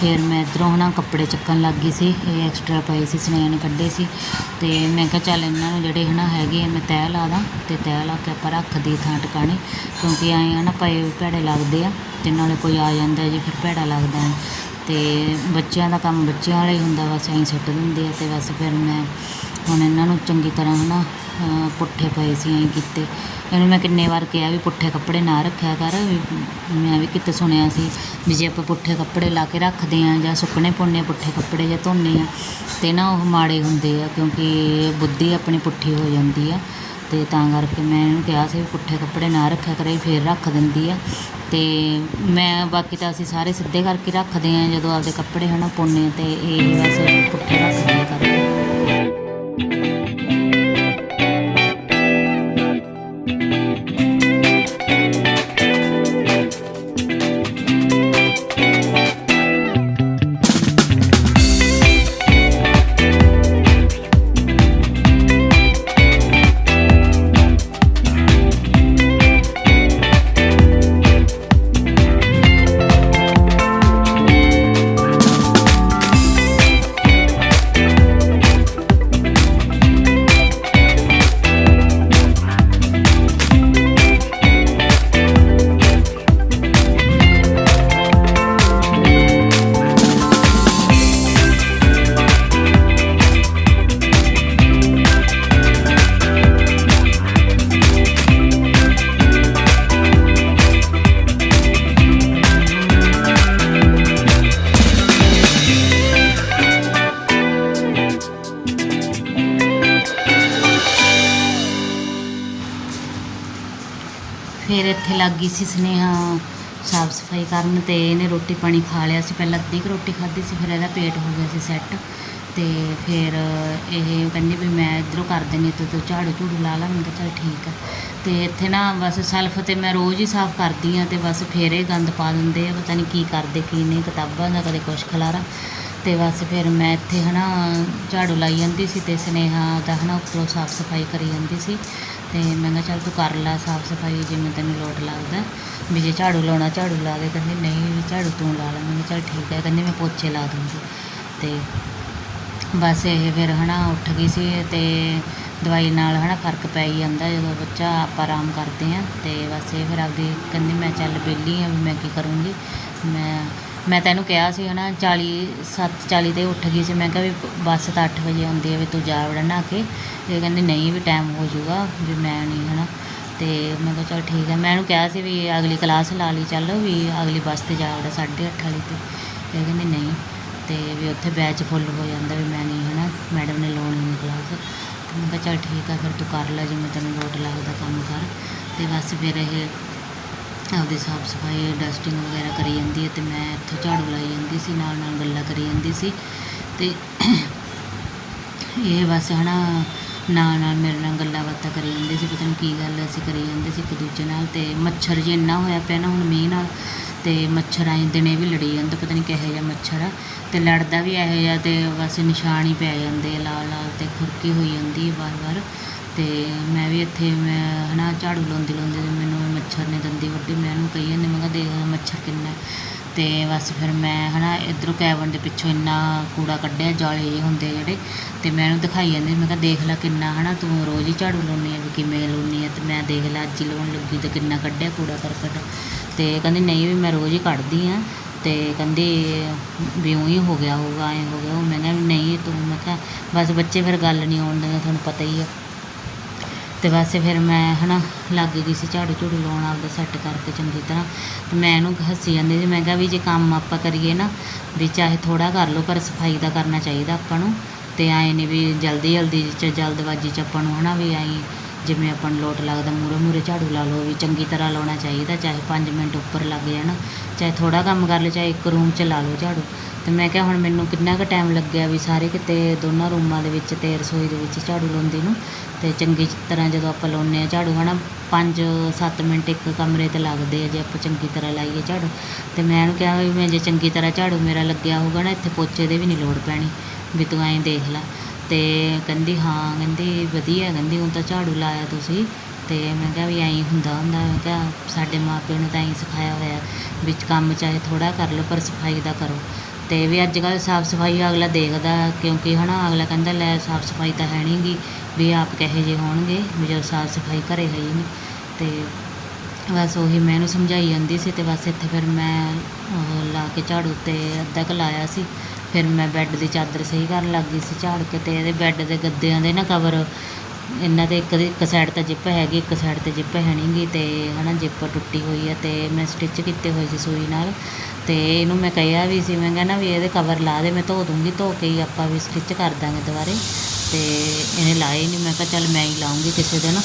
ਫਿਰ ਮੈਂ ਇੱਧਰੋਂ ਨਾ ਕੱਪੜੇ ਚੱਕਣ ਲੱਗ ਗਈ ਸੀ, ਇਹ ਐਕਸਟਰਾ ਪਏ ਸੀ ਸੁਨੇਹਾ ਨੇ ਕੱਢੇ ਸੀ ਤੇ ਮੈਂ ਕਿਹਾ ਚੱਲ ਇਹਨਾਂ ਨੂੰ ਜਿਹੜੇ ਹਨਾ ਹੈਗੇ ਆ ਮੈਂ ਤੈਅ ਲਾ ਦਾਂ ਤੇ ਤੈਅ ਲਾ ਕੇ ਆਪਾਂ ਰੱਖ ਦੀ ਥਾਂ ਟਿਕਾਣੇ ਕਿਉਂਕਿ ਐਂ ਆ ਨਾ ਪਏ ਵੀ ਭੈੜੇ ਲੱਗਦੇ ਆ ਤੇ ਨਾਲੇ ਕੋਈ ਆ ਜਾਂਦਾ ਜੀ ਫਿਰ ਭੈੜਾ ਲੱਗਦਾ ਹੈ ਤੇ ਬੱਚਿਆਂ ਦਾ ਕੰਮ ਬੱਚਿਆਂ ਵਾਲਾ ਹੀ ਹੁੰਦਾ, ਬਸ ਐਂ ਸਿੱਟ ਦਿੰਦੇ ਆ ਤੇ ਬਸ ਫਿਰ ਮੈਂ ਹੁਣ ਇਹਨਾਂ ਨੂੰ ਚੰਗੀ ਤਰ੍ਹਾਂ ਹਨਾ ਅਹ ਪੁੱਠੇ ਪਏ ਸੀ, ਐਂ ਕੀਤੇ। ਇਹਨੂੰ ਮੈਂ ਕਿੰਨੇ ਵਾਰ ਕਿਹਾ ਵੀ ਪੁੱਠੇ ਕੱਪੜੇ ਨਾ ਰੱਖਿਆ ਕਰ, ਵੀ ਮੈਂ ਵੀ ਕਿਤੇ ਸੁਣਿਆ ਸੀ ਵੀ ਜੇ ਆਪਾਂ ਪੁੱਠੇ ਕੱਪੜੇ ਲਾ ਕੇ ਰੱਖਦੇ ਆ ਜਾਂ ਸੁੱਕਣੇ ਪਾਉਂਦੇ ਪੁੱਠੇ ਕੱਪੜੇ ਜਾਂ ਧੋਨੇ ਆ, ਤੇ ਨਾ ਉਹ ਮਾੜੇ ਹੁੰਦੇ ਆ, ਕਿਉਂਕਿ ਬੁੱਧੀ ਆਪਣੀ ਪੁੱਠੀ ਹੋ ਜਾਂਦੀ ਆ। ਤੇ ਤਾਂ ਕਰਕੇ ਮੈਂ ਇਹਨੂੰ ਕਿਹਾ ਸੀ ਵੀ ਪੁੱਠੇ ਕੱਪੜੇ ਨਾ ਰੱਖਿਆ ਕਰੇ ਫੇਰ ਰੱਖ ਦਿੰਦੀ ਆ। ਤੇ ਮੈਂ ਬਾਕੀ ਤਾਂ ਅਸੀਂ ਸਾਰੇ ਸਿੱਧੇ ਕਰਕੇ ਰੱਖਦੇ ਆ, ਜਦੋਂ ਆਪਦੇ ਕੱਪੜੇ ਹਨਾ ਪਾਉਂਦੇ ਆ ਤੇ ਇਹ ਵੈਸੇ ਪੁੱਠੇ ਰੱਖਦੇ ਕਰਦੇ ਲੱਗ ਗਈ ਸੀ ਸਨੇਹਾ ਸਾਫ਼ ਸਫ਼ਾਈ ਕਰਨ ਤੇ ਇਹਨੇ ਰੋਟੀ ਪਾਣੀ ਖਾ ਲਿਆ ਸੀ। ਪਹਿਲਾਂ ਅੱਧੀ ਕੁ ਰੋਟੀ ਖਾਧੀ ਸੀ, ਫਿਰ ਇਹਦਾ ਪੇਟ ਹੋ ਗਿਆ ਸੀ ਸੈੱਟ ਤੇ ਫਿਰ ਇਹ ਕਹਿੰਦੀ ਵੀ ਮੈਂ ਇਧਰੋਂ ਕਰ ਦਿੰਦੀ ਤੂੰ ਤੂੰ ਝਾੜੂ ਝੂੜੂ ਲਾ ਲਾ, ਮੈਂ ਕਿਹਾ ਚੱਲ ਠੀਕ ਆ। ਤੇ ਇੱਥੇ ਨਾ ਬਸ ਸੈਲਫ ਤੇ ਮੈਂ ਰੋਜ਼ ਹੀ ਸਾਫ਼ ਕਰਦੀ ਆ ਤੇ ਬਸ ਫੇਰ ਇਹ ਗੰਦ ਪਾ ਦਿੰਦੇ ਆ, ਪਤਾ ਨਹੀਂ ਕੀ ਕਰਦੇ, ਕੀ ਨਹੀਂ, ਕਿਤਾਬਾਂ ਦਾ ਕਦੇ ਕੁਛ ਖਲਾਰਾ। ਤੇ ਬਸ ਫਿਰ ਮੈਂ ਇੱਥੇ ਹਨਾ ਝਾੜੂ ਲਾਈ ਜਾਂਦੀ ਸੀ ਤੇ ਸਨੇਹਾ ਦਾ ਹਨਾ ਉੱਪਰੋਂ ਸਾਫ਼ ਸਫ਼ਾਈ ਕਰੀ ਜਾਂਦੀ ਸੀ ਤੇ ਮੈਂ ਕਿਹਾ ਚੱਲ ਤੂੰ ਕਰ ਲੈ ਸਾਫ਼ ਸਫ਼ਾਈ ਜਿਵੇਂ ਤੈਨੂੰ ਲੋਟ ਲੱਗਦਾ। ਵੀ ਜੇ ਝਾੜੂ ਲਾਉਣਾ, ਝਾੜੂ ਲਾ ਦੇ। ਕਹਿੰਦੀ ਨਹੀਂ ਵੀ ਝਾੜੂ ਤੂੰ ਲਾ ਲੈ। ਮੈਂ ਕਿਹਾ ਚੱਲ ਠੀਕ ਹੈ। ਕਹਿੰਦੀ ਮੈਂ ਪੋਚੇ ਲਾ ਦੂੰਗੀ। ਤੇ ਬਸ ਇਹ ਫਿਰ ਹਨਾ ਉੱਠ ਗਈ ਸੀ ਤੇ ਦਵਾਈ ਨਾਲ ਹਨਾ ਫ਼ਰਕ ਪੈ ਹੀ ਜਾਂਦਾ ਜਦੋਂ ਬੱਚਾ ਆਪਾਂ ਆਰਾਮ ਕਰਦੇ ਆ ਤੇ ਬਸ ਇਹ ਫਿਰ ਆਪਦੀ ਕਹਿੰਦੀ ਮੈਂ ਚੱਲ ਵਿਹਲੀ ਆ ਵੀ ਮੈਂ ਕੀ ਕਰੂੰਗੀ। ਮੈਂ ਮੈਂ ਤੈਨੂੰ ਕਿਹਾ ਸੀ ਹਨਾ 40 ਸੱਤ 40 ਤੇ ਉੱਠ ਗਈ ਸੀ। ਮੈਂ ਕਿਹਾ ਵੀ ਬੱਸ ਤਾਂ 8 ਵਜੇ ਆਉਂਦੀ ਹੈ, ਵੀ ਤੂੰ ਜਾ ਵੜਾ ਨਹਾ ਕੇ। ਇਹ ਕਹਿੰਦੀ, ਨਹੀਂ ਵੀ ਟਾਈਮ ਹੋ ਜਾਊਗਾ, ਵੀ ਮੈਂ ਨਹੀਂ, ਹਨਾ। ਤੇ ਮੈਂ ਕਿਹਾ, ਚੱਲ ਠੀਕ ਹੈ। ਮੈਂ ਇਹਨੂੰ ਕਿਹਾ ਸੀ ਵੀ ਅਗਲੀ ਕਲਾਸ ਲਾ ਲਈ, ਚੱਲ ਵੀ ਅਗਲੀ ਬੱਸ ਤੇ ਜਾ ਵੜਾ 8:30 ਵਾਲੀ ਤੇ। ਇਹ ਕਹਿੰਦੀ, ਨਹੀਂ। ਤੇ ਵੀ ਉੱਥੇ ਬੈਚ ਫੁੱਲ ਹੋ ਜਾਂਦਾ ਵੀ ਮੈਂ ਨਹੀਂ, ਹਨਾ। ਮੈਡਮ ਨੇ ਲਾਉਣੀ ਨਹੀਂ ਕਲਾਸ ਤੇ ਮੈਂ ਕਿਹਾ, ਚੱਲ ਠੀਕ ਆ ਫਿਰ ਤੂੰ ਕਰ ਲੈ, ਜਿਵੇਂ ਤੈਨੂੰ ਲੋਟ ਲੱਗਦਾ ਕੰਮ ਕਰ। ਤੇ ਬਸ ਫਿਰ ਇਹ ਆਪਦੀ ਸਾਫ਼ ਸਫ਼ਾਈ ਡਸਟਿੰਗ ਵਗੈਰਾ ਕਰੀ ਜਾਂਦੀ ਹੈ ਅਤੇ ਮੈਂ ਇੱਥੋਂ ਝਾੜੂ ਲਾਈ ਜਾਂਦੀ ਸੀ, ਨਾਲ ਨਾਲ ਗੱਲਾਂ ਕਰੀ ਜਾਂਦੀ ਸੀ। ਅਤੇ ਇਹ ਬਸ ਹਨਾ, ਨਾਲ ਨਾਲ ਮੇਰੇ ਨਾਲ ਗੱਲਾਂ ਬਾਤਾਂ ਕਰੀ ਜਾਂਦੇ ਸੀ, ਪਤਾ ਨਹੀਂ ਕੀ ਗੱਲ ਅਸੀਂ ਕਰੀ ਜਾਂਦੇ ਸੀ ਇੱਕ ਦੂਜੇ ਨਾਲ ਤੇ ਮੱਛਰ ਜੇ ਇੰਨਾ ਹੋਇਆ ਪਿਆ ਨਾ ਹੁਣ ਮੀਂਹ ਨਾਲ ਤੇ ਮੱਛਰ ਆਏ ਦਿਨੇ ਵੀ ਲੜੀ ਜਾਂਦਾ, ਪਤਾ ਨਹੀਂ ਕਿਹੋ ਜਿਹਾ ਮੱਛਰ ਆ। ਤੇ ਲੜਦਾ ਵੀ ਇਹੋ ਜਿਹਾ ਤੇ ਬਸ ਨਿਸ਼ਾਨ ਹੀ ਪੈ ਜਾਂਦੇ ਆ ਲਾਲ ਲਾਲ ਤੇ ਖੁਰਕੀ ਹੋਈ ਜਾਂਦੀ ਹੈ ਵਾਰ-ਵਾਰ। ਅਤੇ ਮੈਂ ਵੀ ਇੱਥੇ, ਮੈਂ ਹੈ ਨਾ ਝਾੜੂ ਲਾਉਂਦੀ ਲਾਉਂਦੀ ਮੈਨੂੰ ਮੱਛਰ ਨੇ ਦੰਦੀ ਵੱਢੀ, ਮੈਂ ਉਹਨੂੰ ਕਹੀ ਜਾਂਦੀ, ਮੈਂ ਕਿਹਾ ਦੇਖ ਮੱਛਰ ਕਿੰਨਾ। ਅਤੇ ਬਸ ਫਿਰ ਮੈਂ ਹੈ ਨਾ ਇੱਧਰੋਂ ਕੈਬਨ ਦੇ ਪਿੱਛੋਂ ਇੰਨਾ ਕੂੜਾ ਕੱਢਿਆ, ਜਾਲੇ ਜਿਹੇ ਹੁੰਦੇ ਆ ਜਿਹੜੇ ਅਤੇ ਮੈਂ ਉਹਨੂੰ ਦਿਖਾਈ ਜਾਂਦੀ, ਮੈਂ ਕਿਹਾ ਦੇਖ ਲੈ ਕਿੰਨਾ ਹੈ ਨਾ ਤੂੰ ਰੋਜ਼ ਹੀ ਝਾੜੂ ਲਾਉਂਦੀ ਆ ਵੀ ਕਿਵੇਂ ਲਾਉਂਦੀ ਆ ਅਤੇ ਮੈਂ ਦੇਖ ਲੈ ਅੱਜ ਹੀ ਲਾਉਣ ਲੱਗੀ ਤੇ ਕਿੰਨਾ ਕੱਢਿਆ ਕੂੜਾ ਕਰਕਟ। ਅਤੇ ਕਹਿੰਦੀ ਨਹੀਂ ਵੀ ਮੈਂ ਰੋਜ਼ ਹੀ ਕੱਢਦੀ ਹਾਂ ਅਤੇ ਕਹਿੰਦੀ ਵੀ ਊਂ ਹੀ ਹੋ ਗਿਆ ਹੋਊਗਾ, ਐਂ ਹੋ ਗਿਆ ਉਹ ਮੈਂ ਕਿਹਾ ਨਹੀਂ ਤੂੰ, ਮੈਂ ਕਿਹਾ ਬਸ ਬੱਚੇ ਫਿਰ ਗੱਲ ਨਹੀਂ ਆਉਣ ਦਿੰਦੇ, ਤੁਹਾਨੂੰ ਪਤਾ ਹੀ ਆ। ਤੇ ਵੈਸੇ ਫਿਰ ਮੈਂ ਹਨਾ ਲੱਗ ਗਈ ਸੀ ਝਾੜੂ ਝੂੜੂ ਲਾਉਣ ਆਪਦਾ ਸੈੱਟ ਕਰਕੇ ਚੰਗੀ ਤਰ੍ਹਾਂ ਤੇ ਮੈਂ ਇਹਨੂੰ ਹੱਸੀ ਜਾਂਦੀ ਸੀ, ਮੈਂ ਕਿਹਾ ਵੀ ਜੇ ਕੰਮ ਆਪਾਂ ਕਰੀਏ ਨਾ ਵੀ ਚਾਹੇ ਥੋੜਾ ਕਰ ਲਓ, ਪਰ ਸਫ਼ਾਈ ਦਾ ਕਰਨਾ ਚਾਹੀਦਾ ਆਪਾਂ ਨੂੰ ਤੇ ਐਂ ਨਹੀਂ ਵੀ ਜਲਦੀ ਜਲਦੀ ਚ ਜਲਦਬਾਜੀ ਚ ਆਪਾਂ ਨੂੰ ਹਨਾ ਵੀ ਐਂ ਜਿਵੇਂ ਆਪਾਂ ਨੂੰ ਲੋਟ ਲੱਗਦਾ ਮੂਰੇ ਮੂਰੇ ਝਾੜੂ ਲਾ ਲਓ ਵੀ ਚੰਗੀ ਤਰ੍ਹਾਂ ਲਾਉਣਾ ਚਾਹੀਦਾ, ਚਾਹੇ 5 ਮਿੰਟ ਉੱਪਰ ਲੱਗ ਜਾਣ, ਚਾਹੇ ਥੋੜਾ ਕੰਮ ਕਰ ਲਓ, ਚਾਹੇ ਇੱਕ ਰੂਮ 'ਚ ਲਾ ਲਓ ਝਾੜੂ। ਤੇ ਮੈਂ ਕਿਹਾ ਹੁਣ ਮੈਨੂੰ ਕਿੰਨਾ ਕੁ ਟਾਈਮ ਲੱਗਿਆ ਵੀ ਸਾਰੇ ਕਿਤੇ ਦੋਨਾਂ ਰੂਮਾਂ ਦੇ ਵਿੱਚ ਤੇ ਰਸੋਈ ਦੇ ਵਿੱਚ ਝਾੜੂ ਲਾਉਂਦੇ ਨੂੰ। ਤੇ ਚੰਗੀ ਤਰ੍ਹਾਂ ਜਦੋਂ ਆਪਾਂ ਲਾਉਂਦੇ ਆ ਝਾੜੂ, ਹਨਾ 5-7 ਮਿੰਟ ਇੱਕ ਕਮਰੇ ਤੇ ਲੱਗਦੇ ਆ, ਜੇ ਆਪਾਂ ਚੰਗੀ ਤਰ੍ਹਾਂ ਲਾਈਏ ਝਾੜੂ। ਤੇ ਮੈਂ ਉਹਨੂੰ ਕਿਹਾ ਵੀ ਮੈਂ ਜੇ ਚੰਗੀ ਤਰ੍ਹਾਂ ਝਾੜੂ ਮੇਰਾ ਲੱਗਿਆ ਹੋਊਗਾ ਨਾ, ਇੱਥੇ ਪੋਚੇ ਦੇ ਵੀ ਨਹੀਂ ਲੋੜ ਪੈਣੀ, ਵੀ ਤੂੰ ਐਂ ਦੇਖ ਲੈ। ਅਤੇ ਕਹਿੰਦੀ ਹਾਂ, ਕਹਿੰਦੀ ਵਧੀਆ, ਕਹਿੰਦੀ ਹੁਣ ਤਾਂ ਝਾੜੂ ਲਾਇਆ ਤੁਸੀਂ। ਅਤੇ ਮੈਂ ਕਿਹਾ ਵੀ ਐਂ ਹੁੰਦਾ ਹੁੰਦਾ, ਮੈਂ ਕਿਹਾ ਸਾਡੇ ਮਾਂ ਪਿਓ ਨੇ ਤਾਂ ਐਂ ਸਿਖਾਇਆ ਹੋਇਆ ਵਿੱਚ ਕੰਮ ਚਾਹੇ ਥੋੜ੍ਹਾ ਕਰ ਲਓ, ਪਰ ਸਫ਼ਾਈ ਦਾ ਕਰੋ। ਅਤੇ ਵੀ ਅੱਜ ਕੱਲ੍ਹ ਸਾਫ਼ ਸਫ਼ਾਈ ਅਗਲਾ ਦੇਖਦਾ ਕਿਉਂਕਿ ਹੈ ਨਾ ਅਗਲਾ ਕਹਿੰਦਾ, ਲੈ ਸਾਫ਼ ਸਫ਼ਾਈ ਤਾਂ ਹੈ ਨਹੀਂ ਗੀ, ਵੀ ਆਪ ਕਿਹੋ ਜਿਹੇ ਹੋਣਗੇ ਵੀ ਜਦ ਸਾਫ਼ ਸਫ਼ਾਈ ਘਰੇ ਹੈ ਹੀ ਨਹੀਂ ਅਤੇ ਬਸ ਉਹੀ ਮੈਂ ਇਹਨੂੰ ਸਮਝਾਈ ਜਾਂਦੀ ਸੀ ਅਤੇ ਬਸ ਇੱਥੇ ਫਿਰ ਮੈਂ ਉਹ ਲਾ ਕੇ ਝਾੜੂ ਤੇ ਅੱਧਾ ਕੁ ਲਾਇਆ ਸੀ। ਫਿਰ ਮੈਂ ਬੈੱਡ ਦੀ ਚਾਦਰ ਸਹੀ ਕਰਨ ਲੱਗ ਗਈ ਸੀ, ਝਾੜ ਕੇ ਅਤੇ ਇਹਦੇ ਬੈੱਡ ਦੇ ਗੱਦਿਆਂ ਦੇ ਨਾ ਕਵਰ ਇਹਨਾਂ ਦੇ ਇੱਕ ਇੱਕ ਸਾਈਡ ਤਾਂ ਜਿੱਪ ਹੈਗੀ, ਇੱਕ ਸਾਈਡ ਤੇ ਜਿੱਪ ਹੈ ਨਹੀਂਗੀ ਤੇ ਹਨਾ ਜਿੱਪ ਟੁੱਟੀ ਹੋਈ ਹੈ ਤੇ ਮੈਂ ਸਟਿਚ ਕੀਤੇ ਹੋਏ ਸੀ ਸੂਈ ਨਾਲ ਤੇ ਇਹਨੂੰ ਮੈਂ ਕਿਹਾ ਵੀ ਸੀ, ਮੈਂ ਕਹਿੰਦਾ ਵੀ ਇਹਦੇ ਕਵਰ ਲਾ ਦੇ, ਮੈਂ ਧੋ ਦੂੰਗੀ, ਧੋ ਕੇ ਹੀ ਆਪਾਂ ਵੀ ਸਟਿਚ ਕਰ ਦਾਂਗੇ ਦੁਬਾਰੇ ਤੇ ਇਹਨੇ ਲਾਏ ਨਹੀਂ ਮੈਂ ਕਿਹਾ ਚੱਲ ਮੈਂ ਹੀ ਲਾਉਂਗੀ ਕਿਸੇ ਦਿਨ।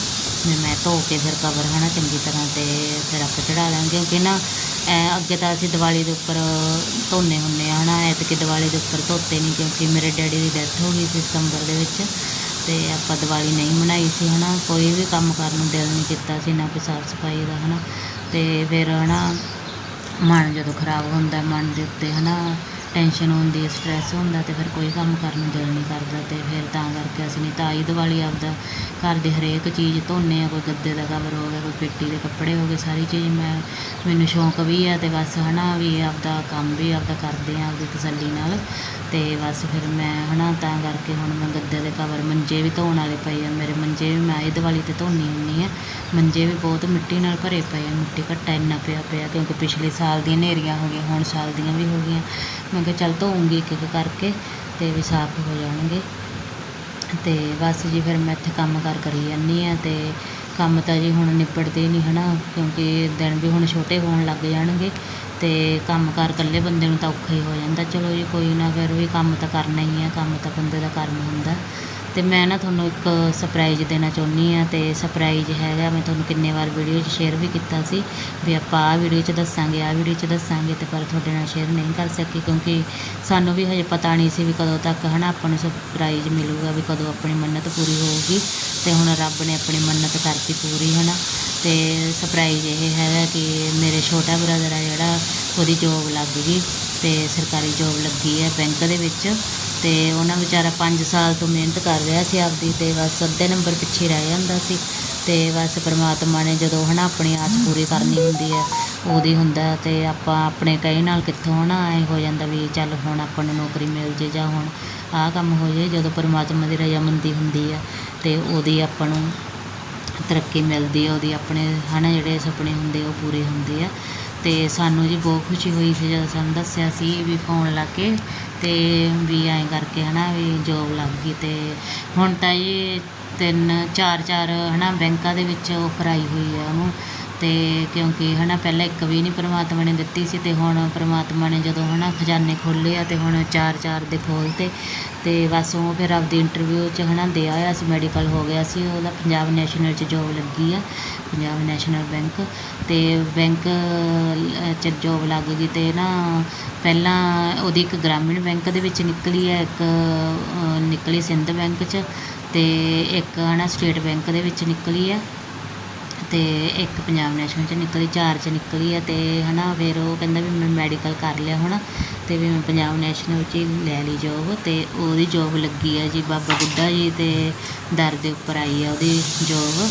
ਵੀ ਮੈਂ ਧੋ ਕੇ ਫਿਰ ਕਵਰ ਹਨਾ ਚੰਗੀ ਤਰ੍ਹਾਂ ਤੇ ਫਿਰ ਆਪਾਂ ਚੜਾ ਲਾਂਗੇ, ਕਿਉਂਕਿ ਨਾ ਐ ਅੱਗੇ ਤਾਂ ਅਸੀਂ ਦੀਵਾਲੀ ਦੇ ਉੱਪਰ ਧੋਨੇ ਹੁੰਨੇ ਆ ਹਨਾ, ਐਤਕੀ ਦੀਵਾਲੀ ਦੇ ਉੱਪਰ ਧੋਤੇ ਨਹੀਂ ਕਿਉਂਕਿ ਮੇਰੇ ਡੈਡੀ ਦੀ ਡੈਥ ਹੋ ਗਈ ਸੀ ਸਤੰਬਰ ਦੇ ਵਿੱਚ ਤੇ ਆਪਾਂ ਦੀਵਾਲੀ ਨਹੀਂ ਮਨਾਈ ਸੀ ਹਨਾ, ਕੋਈ ਵੀ ਕੰਮ ਕਰਨ ਨੂੰ ਦਿਲ ਨਹੀਂ ਕੀਤਾ ਸੀ, ਨਾ ਕੋਈ ਸਾਫ਼ ਸਫ਼ਾਈ ਦਾ ਹਨਾ, ਤੇ ਫਿਰ ਹਨਾ, ਮਨ ਜਦੋਂ ਖਰਾਬ ਹੁੰਦਾ, ਮਨ ਦੇ ਉੱਤੇ ਹਨਾ ਟੈਨਸ਼ਨ ਹੁੰਦੀ ਹੈ ਸਟ੍ਰੈਸ ਹੁੰਦਾ ਅਤੇ ਫਿਰ ਕੋਈ ਕੰਮ ਕਰਨ ਨੂੰ ਦਿਲ ਨਹੀਂ ਕਰਦਾ ਅਤੇ ਫਿਰ ਤਾਂ ਕਰਕੇ ਅਸੀਂ ਨਹੀਂ ਤਾਂ ਆਈ ਦਿਵਾਲੀ ਆਪਦਾ ਘਰ ਦੀ ਹਰੇਕ ਚੀਜ਼ ਧੋਨੇ ਆ, ਕੋਈ ਗੱਦੇ ਦਾ ਕਵਰ ਹੋ ਗਿਆ, ਕੋਈ ਪੇਟੀ ਦੇ ਕੱਪੜੇ ਹੋ ਗਏ, ਸਾਰੀ ਚੀਜ਼ ਮੈਂ, ਮੈਨੂੰ ਸ਼ੌਂਕ ਵੀ ਆ ਅਤੇ ਬਸ ਹੈ ਨਾ ਵੀ ਆਪਦਾ ਕੰਮ ਵੀ ਆਪਦਾ ਕਰਦੇ ਆ ਆਪਦੀ ਤਸੱਲੀ ਨਾਲ ਅਤੇ ਬਸ ਫਿਰ ਮੈਂ ਹੈ ਨਾ ਤਾਂ ਕਰਕੇ ਹੁਣ ਮੈਂ ਗੱਦੇ ਦੇ ਕਵਰ ਮੰਜੇ ਵੀ ਧੋਣ ਵਾਲੇ ਪਏ ਆ, ਮੇਰੇ ਮੰਜੇ ਵੀ ਮੈਂ ਇਹ ਦਿਵਾਲੀ ਤੇ ਧੋਨੀ ਹੁੰਦੀ ਆ, ਮੰਜੇ ਵੀ ਬਹੁਤ ਮਿੱਟੀ ਨਾਲ ਭਰੇ ਪਏ ਆ, ਮਿੱਟੀ ਘੱਟਾ ਇੰਨਾ ਪਿਆ ਪਿਆ ਕਿਉਂਕਿ ਪਿਛਲੇ ਸਾਲ ਦੀਆਂ ਹਨੇਰੀਆਂ ਹੋ ਗਈਆਂ, ਹੁਣ ਸਾਲ ਦੀਆਂ ਵੀ ਹੋ ਗਈਆਂ ਮੈਂ ਕਿਹਾ ਚੱਲ ਧੋਉਂਗੀ ਇੱਕ ਇੱਕ ਕਰਕੇ ਤੇ ਵੀ ਸਾਫ਼ ਹੋ ਜਾਣਗੇ। ਤੇ ਬਸ ਜੀ ਫਿਰ ਮੈਂ ਇੱਥੇ ਕੰਮ ਕਾਰ ਕਰੀ ਜਾਂਦੀ ਆ ਤੇ ਕੰਮ ਤਾਂ ਜੀ ਹੁਣ ਨਿਬੜਦੇ ਨਹੀਂ ਹਨਾ, ਕਿਉਂਕਿ ਦਿਨ ਵੀ ਹੁਣ ਛੋਟੇ ਹੋਣ ਲੱਗ ਜਾਣਗੇ ਤੇ ਕੰਮ ਕਾਰ ਇਕੱਲੇ ਬੰਦੇ ਨੂੰ ਤਾਂ ਔਖਾ ਹੀ ਹੋ ਜਾਂਦਾ। ਚਲੋ ਜੀ ਕੋਈ ਨਾ, ਫਿਰ ਵੀ ਕੰਮ ਤਾਂ ਕਰਨਾ ਹੀ ਆ, ਕੰਮ ਤਾਂ ਬੰਦੇ ਦਾ ਕਰਨਾ ਹੁੰਦਾ। ਤੇ ਮੈਂ ਨਾ ਤੁਹਾਨੂੰ ਇੱਕ ਸਰਪ੍ਰਾਈਜ਼ ਦੇਣਾ ਚਾਹੁੰਦੀ ਆ ਤੇ ਸਰਪ੍ਰਾਈਜ਼ ਹੈਗਾ, ਮੈਂ ਤੁਹਾਨੂੰ ਕਿੰਨੇ ਵਾਰ ਵੀਡੀਓ 'ਚ ਸ਼ੇਅਰ ਵੀ ਕੀਤਾ ਸੀ ਵੀ ਆਪਾਂ ਆਹ ਵੀਡੀਓ 'ਚ ਦੱਸਾਂਗੇ, ਆਹ ਵੀਡੀਓ 'ਚ ਦੱਸਾਂਗੇ ਤੇ ਪਰ ਤੁਹਾਡੇ ਨਾਲ ਸ਼ੇਅਰ ਨਹੀਂ ਕਰ ਸਕੀ ਕਿਉਂਕਿ ਸਾਨੂੰ ਵੀ ਹਜੇ ਪਤਾ ਨਹੀਂ ਸੀ ਵੀ ਕਦੋਂ ਤੱਕ ਹਨਾ ਆਪਾਂ ਨੂੰ ਸਰਪ੍ਰਾਈਜ਼ ਮਿਲੂਗਾ, ਵੀ ਕਦੋਂ ਆਪਣੀ ਮੰਨਤ ਪੂਰੀ ਹੋਊਗੀ ਤੇ ਹੁਣ ਰੱਬ ਨੇ ਆਪਣੀ ਮੰਨਤ ਕਰਤੀ ਪੂਰੀ ਹਨਾ। ਤੇ ਸਰਪ੍ਰਾਈਜ਼ ਇਹ ਹੈਗਾ ਕਿ ਮੇਰੇ ਛੋਟਾ ਬ੍ਰਦਰ ਆ ਜਿਹੜਾ, ਉਹਦੀ ਜੋਬ ਲੱਗ ਗਈ ਤੇ ਸਰਕਾਰੀ ਜੋਬ ਲੱਗੀ ਹੈ ਬੈਂਕ ਦੇ ਵਿੱਚ। ਤੇ ਉਹਨਾਂ ਵਿਚਾਰਾ 5 ਸਾਲ ਤੋਂ ਮਿਹਨਤ ਕਰ ਰਿਹਾ ਸੀ ਆਪਦੀ ਤੇ ਬਸ ਅੱਧੇ ਨੰਬਰ ਪਿੱਛੇ ਰਹਿ ਜਾਂਦਾ ਸੀ ਤੇ ਬਸ ਪਰਮਾਤਮਾ ਨੇ ਜਦੋਂ ਹਨਾ ਆਪਣੀ ਆਸ ਪੂਰੀ ਕਰਨੀ ਹੁੰਦੀ ਹੈ, ਉਹਦੀ ਹੁੰਦਾ ਤੇ ਆਪਾਂ ਆਪਣੇ ਕਹੇ ਨਾਲ ਕਿੱਥੋਂ ਹਨਾ ਐ ਹੋ ਜਾਂਦਾ ਵੀ ਚੱਲ ਹੁਣ ਆਪਾਂ ਨੂੰ ਨੌਕਰੀ ਮਿਲ ਜੇ ਜਾਂ ਹੁਣ ਆਹ ਕੰਮ ਹੋ ਜੇ ਜਦੋਂ ਪਰਮਾਤਮਾ ਦੀ ਰਜ਼ਾਮੰਦੀ ਹੁੰਦੀ ਆ ਤੇ ਉਹਦੀ ਆਪਾਂ ਨੂੰ ਤਰੱਕੀ ਮਿਲਦੀ ਆ ਉਹਦੀ ਆਪਣੇ ਹਨਾ ਜਿਹੜੇ ਸੁਪਨੇ ਹੁੰਦੇ ਉਹ ਪੂਰੇ ਹੁੰਦੇ ਆ। ਅਤੇ ਸਾਨੂੰ ਜੀ ਬਹੁਤ ਖੁਸ਼ੀ ਹੋਈ ਸੀ ਜਦੋਂ ਸਾਨੂੰ ਦੱਸਿਆ ਸੀ ਵੀ ਫੋਨ ਲਾ ਕੇ ਅਤੇ ਵੀ ਐਂ ਕਰਕੇ ਹੈ ਨਾ ਵੀ ਜੋਬ ਲੱਗ ਗਈ ਅਤੇ ਹੁਣ ਤਾਂ ਜੀ ਤਿੰਨ ਚਾਰ ਚਾਰ ਹੈ ਨਾ ਬੈਂਕਾਂ ਦੇ ਵਿੱਚ ਆਫਰ ਆਈ ਹੋਈ ਆ ਉਹਨੂੰ। ਤੇ ਕਿਉਂਕਿ ਹੈ ਨਾ ਪਹਿਲਾਂ ਇੱਕ ਵੀ ਨਹੀਂ ਪਰਮਾਤਮਾ ਨੇ ਦਿੱਤੀ ਸੀ ਤੇ ਹੁਣ ਪਰਮਾਤਮਾ ਨੇ ਜਦੋਂ ਹੈ ਨਾ ਖਜ਼ਾਨੇ ਖੋਲ੍ਹੇ ਆ ਤੇ ਹੁਣ ਚਾਰ ਚਾਰ ਦੇ ਖੋਲ੍ਹਤੇ ਤੇ ਬਸ ਉਹ ਫਿਰ ਆਪਦੀ ਇੰਟਰਵਿਊ 'ਚ ਹੈ ਨਾ ਦਿਆ ਹੋਇਆ ਸੀ ਮੈਡੀਕਲ ਹੋ ਗਿਆ ਸੀ, ਉਹਦਾ ਪੰਜਾਬ ਨੈਸ਼ਨਲ 'ਚ ਜੋਬ ਲੱਗੀ ਆ, ਪੰਜਾਬ ਨੈਸ਼ਨਲ ਬੈਂਕ ਤੇ ਬੈਂਕ 'ਚ ਜੋਬ ਲੱਗ ਗਈ ਤੇ ਨਾ ਪਹਿਲਾਂ ਉਹਦੀ ਇੱਕ ਗ੍ਰਾਮੀਣ ਬੈਂਕ ਦੇ ਵਿੱਚ ਨਿਕਲੀ ਹੈ ਇੱਕ ਨਿਕਲੀ ਸਿੰਧ ਬੈਂਕ 'ਚ ਤੇ ਇੱਕ ਹੈ ਨਾ ਸਟੇਟ ਬੈਂਕ ਦੇ ਵਿੱਚ ਨਿਕਲੀ ਆ। ਅਤੇ ਇੱਕ ਪੰਜਾਬ ਨੈਸ਼ਨਲ ਚ ਨਿਕਲੀ, ਚਾਰ ਚ ਨਿਕਲੀ ਆ ਹੈ ਨਾ ਫਿਰ ਉਹ ਕਹਿੰਦਾ ਵੀ ਮੈਂ ਮੈਡੀਕਲ ਕਰ ਲਿਆ ਹੁਣ ਅਤੇ ਵੀ ਮੈਂ ਪੰਜਾਬ ਨੈਸ਼ਨਲ ਚ ਹੀ ਲੈ ਲਈ ਜੋਬ ਅਤੇ ਉਹਦੀ ਜੋਬ ਲੱਗੀ ਆ ਜੀ ਬਾਬਾ ਬੁੱਢਾ ਜੀ ਦੇ ਦਰ ਦੇ ਉੱਪਰ ਆਈ ਆ ਉਹਦੀ ਜੋਬ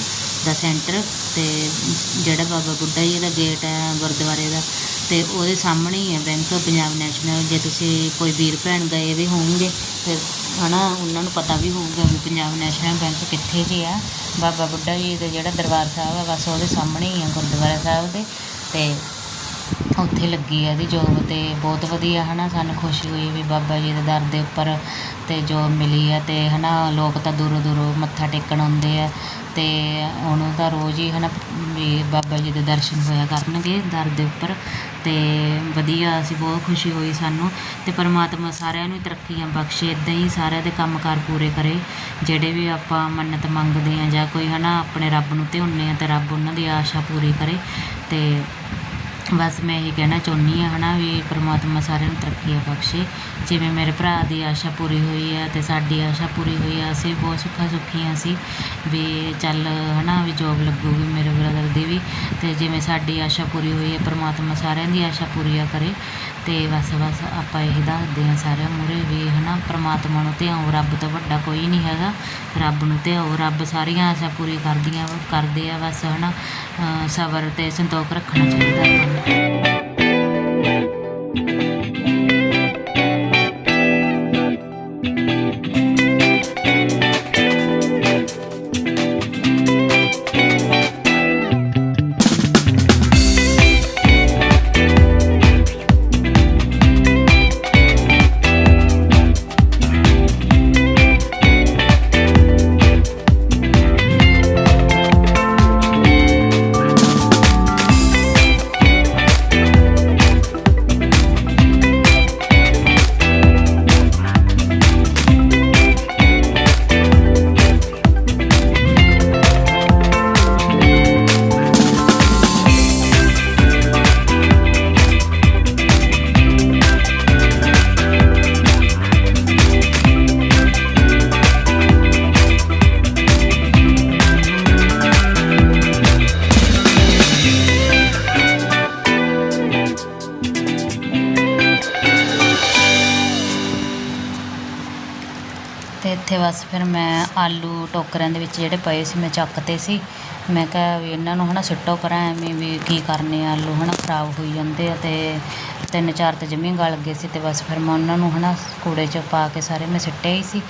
ਦਾ ਸੈਂਟਰ ਅਤੇ ਜਿਹੜਾ ਬਾਬਾ ਬੁੱਢਾ ਜੀ ਦਾ ਗੇਟ ਹੈ ਗੁਰਦੁਆਰੇ ਦਾ ਤੇ ਉਹਦੇ ਸਾਹਮਣੇ ਹੀ ਹੈ ਬੈਂਕ ਪੰਜਾਬ ਨੈਸ਼ਨਲ। ਜੇ ਤੁਸੀਂ ਕੋਈ ਵੀਰ ਭੈਣ ਗਏ ਵੀ ਹੋਣਗੇ ਫਿਰ ਹਨਾ, ਉਹਨਾਂ ਨੂੰ ਪਤਾ ਵੀ ਹੋਊਗਾ ਵੀ ਪੰਜਾਬ ਨੈਸ਼ਨਲ ਬੈਂਕ ਕਿੱਥੇ ਜੀ ਆ। ਬਾਬਾ ਬੁੱਢਾ ਜੀ ਦਾ ਜਿਹੜਾ ਦਰਬਾਰ ਸਾਹਿਬ ਆ, ਬਸ ਉਹਦੇ ਸਾਹਮਣੇ ਹੀ ਆ ਗੁਰਦੁਆਰਾ ਸਾਹਿਬ ਦੇ। ਤੇ ਉੱਥੇ ਲੱਗੀ ਆ ਇਹਦੀ ਜੋਬ ਅਤੇ ਬਹੁਤ ਵਧੀਆ ਹੈ ਨਾ ਸਾਨੂੰ ਖੁਸ਼ੀ ਹੋਈ ਵੀ ਬਾਬਾ ਜੀ ਦੇ ਦਰ ਦੇ ਉੱਪਰ ਅਤੇ ਜੋਬ ਮਿਲੀ ਆ ਹੈ ਨਾ ਲੋਕ ਤਾਂ ਦੂਰੋਂ ਦੂਰੋਂ ਮੱਥਾ ਟੇਕਣ ਆਉਂਦੇ ਆ ਅਤੇ ਉਹਨੂੰ ਤਾਂ ਰੋਜ਼ ਹੀ ਹੈ ਨਾ ਵੀ ਬਾਬਾ ਜੀ ਦੇ ਦਰਸ਼ਨ ਹੋਇਆ ਕਰਨਗੇ ਦਰ ਦੇ ਉੱਪਰ ਅਤੇ ਵਧੀਆ, ਅਸੀਂ ਬਹੁਤ ਖੁਸ਼ੀ ਹੋਈ ਸਾਨੂੰ ਅਤੇ ਪਰਮਾਤਮਾ ਸਾਰਿਆਂ ਨੂੰ ਤਰੱਕੀਆਂ ਬਖਸ਼ੇ ਇੱਦਾਂ ਹੀ ਸਾਰਿਆਂ ਦੇ ਕੰਮਕਾਰ ਪੂਰੇ ਕਰੇ। ਜਿਹੜੇ ਵੀ ਆਪਾਂ ਮੰਨਤ ਮੰਗਦੇ ਹਾਂ ਜਾਂ ਕੋਈ ਹੈ ਨਾ ਆਪਣੇ ਰੱਬ ਨੂੰ ਧਿਆਉਂਦੇ ਹਾਂ ਅਤੇ ਰੱਬ ਉਹਨਾਂ ਦੀ ਆਸ਼ਾ ਪੂਰੀ ਕਰੇ ਅਤੇ ਬਸ ਮੈਂ ਇਹੀ ਕਹਿਣਾ ਚਾਹੁੰਦੀ ਹਾਂ ਹਨਾ ਵੀ ਪ੍ਰਮਾਤਮਾ ਸਾਰਿਆਂ ਨੂੰ ਤਰੱਕੀਆਂ ਬਖਸ਼ੇ। ਜਿਵੇਂ ਮੇਰੇ ਭਰਾ ਦੀ ਆਸ਼ਾ ਪੂਰੀ ਹੋਈ ਹੈ ਤੇ ਸਾਡੀ ਆਸ਼ਾ ਪੂਰੀ ਹੋਈ ਆ, ਅਸੀਂ ਬਹੁਤ ਸੁੱਖਾ ਸੁੱਖੀਆਂ ਸੀ ਵੀ ਚੱਲ ਹਨਾ ਵੀ ਜੋਬ ਲੱਗੂਗੀ ਮੇਰੇ ਬ੍ਰਦਰ ਦੀ ਵੀ ਤੇ ਜਿਵੇਂ ਸਾਡੀ ਆਸ਼ਾ ਪੂਰੀ ਹੋਈ ਹੈ ਪ੍ਰਮਾਤਮਾ ਸਾਰਿਆਂ ਦੀ ਆਸ਼ਾ ਪੂਰੀਆਂ ਕਰੇ। ਅਤੇ ਬਸ ਬਸ ਆਪਾਂ ਇਹ ਦੱਸਦੇ ਹਾਂ ਸਾਰਿਆਂ ਮੂਹਰੇ ਵੀ ਹੈ ਨਾ ਪਰਮਾਤਮਾ ਨੂੰ ਧਿਆਓ ਰੱਬ ਤੋਂ ਵੱਡਾ ਕੋਈ ਨਹੀਂ ਹੈਗਾ। ਰੱਬ ਨੂੰ ਧਿਆਓ ਰੱਬ ਸਾਰੀਆਂ ਆਸ਼ਾ ਪੂਰੀ ਕਰਦੀਆਂ, ਕਰਦੇ ਆ ਬਸ ਹੈ ਨਾ ਸਬਰ ਅਤੇ ਸੰਤੋਖ ਰੱਖਣਾ ਚਾਹੀਦਾ ਆਪਾਂ ਨੂੰ। ਫਿਰ ਮੈਂ ਆਲੂ ਟੋਕਰਿਆਂ ਦੇ ਵਿੱਚ ਜਿਹੜੇ ਪਏ ਸੀ, ਮੈਂ ਚੱਕਤੇ ਸੀ। ਮੈਂ ਕਿਹਾ ਵੀ ਇਹਨਾਂ ਨੂੰ ਹਨਾ ਸੁੱਟੋ ਪਰਾਂ ਐਵੇਂ ਵੀ ਕੀ ਕਰਨੇ ਆ, ਆਲੂ ਹਨਾ ਖਰਾਬ ਹੋਈ ਜਾਂਦੇ ਆ ਤੇ ਤਿੰਨ ਚਾਰ ਤੇ ਜਮੀ ਗਲ ਗਏ ਸੀ ਤੇ ਬਸ ਫਿਰ ਮੈਂ ਉਹਨਾਂ ਨੂੰ ਹਨਾ ਕੂੜੇ 'ਚ ਪਾ ਕੇ ਸਾਰੇ ਮੈਂ ਸਿੱਟੇ ਹੀ ਸੀ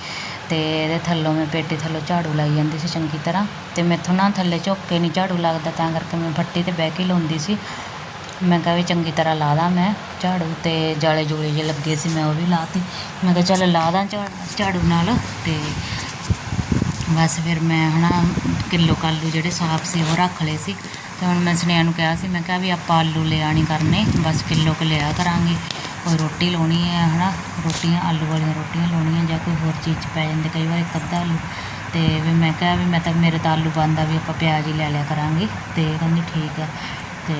ਤੇ ਇਹਦੇ ਥੱਲੋਂ ਮੈਂ ਪੇਟੀ ਥੱਲੋਂ ਝਾੜੂ ਲਾਈ ਜਾਂਦੀ ਸੀ ਚੰਗੀ ਤਰ੍ਹਾਂ ਤੇ ਮੈਥੋਂ ਨਾ ਥੱਲੇ ਝੁੱਕ ਕੇ ਨਹੀਂ ਝਾੜੂ ਲੱਗਦਾ, ਤਾਂ ਕਰਕੇ ਮੈਂ ਫੱਟੀ ਤੇ ਬਹਿ ਕੇ ਲਾਉਂਦੀ ਸੀ। ਮੈਂ ਕਿਹਾ ਵੀ ਚੰਗੀ ਤਰ੍ਹਾਂ ਲਾ ਦਾਂ ਮੈਂ ਝਾੜੂ ਤੇ ਜਾਲੇ ਜੂਲੇ ਜੇ ਲੱਗੇ ਸੀ ਮੈਂ ਉਹ ਵੀ ਲਾਤੀ। ਮੈਂ ਕਿਹਾ ਚੱਲ ਲਾ ਦਾਂ ਝਾ- ਝਾੜੂ ਨਾਲ ਤੇ ਬਸ ਫਿਰ ਮੈਂ ਹਨਾ ਕਿਲੋ ਕਾਲੂ ਜਿਹੜੇ ਸਾਫ਼ ਸੀ ਉਹ ਰੱਖ ਲਏ ਸੀ। ਤੇ ਹੁਣ ਮੈਂ ਸੁਨੇਹਾ ਨੂੰ ਕਿਹਾ ਸੀ, ਮੈਂ ਕਿਹਾ ਵੀ ਆਪਾਂ ਆਲੂ ਲਿਆ ਨਹੀਂ ਕਰਨੇ, ਬਸ ਕਿਲੋ ਕੁ ਲਿਆ ਕਰਾਂਗੇ। ਕੋਈ ਰੋਟੀ ਲਾਉਣੀ ਹੈ ਹਨਾ, ਰੋਟੀਆਂ, ਆਲੂ ਵਾਲੀਆਂ ਰੋਟੀਆਂ ਲਾਉਣੀਆਂ ਜਾਂ ਕੋਈ ਹੋਰ ਚੀਜ਼ 'ਚ ਪੈ ਜਾਂਦੇ, ਕਈ ਵਾਰ ਇੱਕ ਅੱਧਾ ਆਲੂ। ਤੇ ਵੀ ਮੈਂ ਕਿਹਾ ਵੀ ਮੈਂ ਤਾਂ, ਮੇਰੇ ਤਾਂ ਆਲੂ ਬਣਦਾ ਵੀ ਆਪਾਂ ਪਿਆਜ਼ ਹੀ ਲੈ ਲਿਆ ਕਰਾਂਗੇ। ਤੇ ਕਹਿੰਦੀ ਠੀਕ ਆ ਤੇ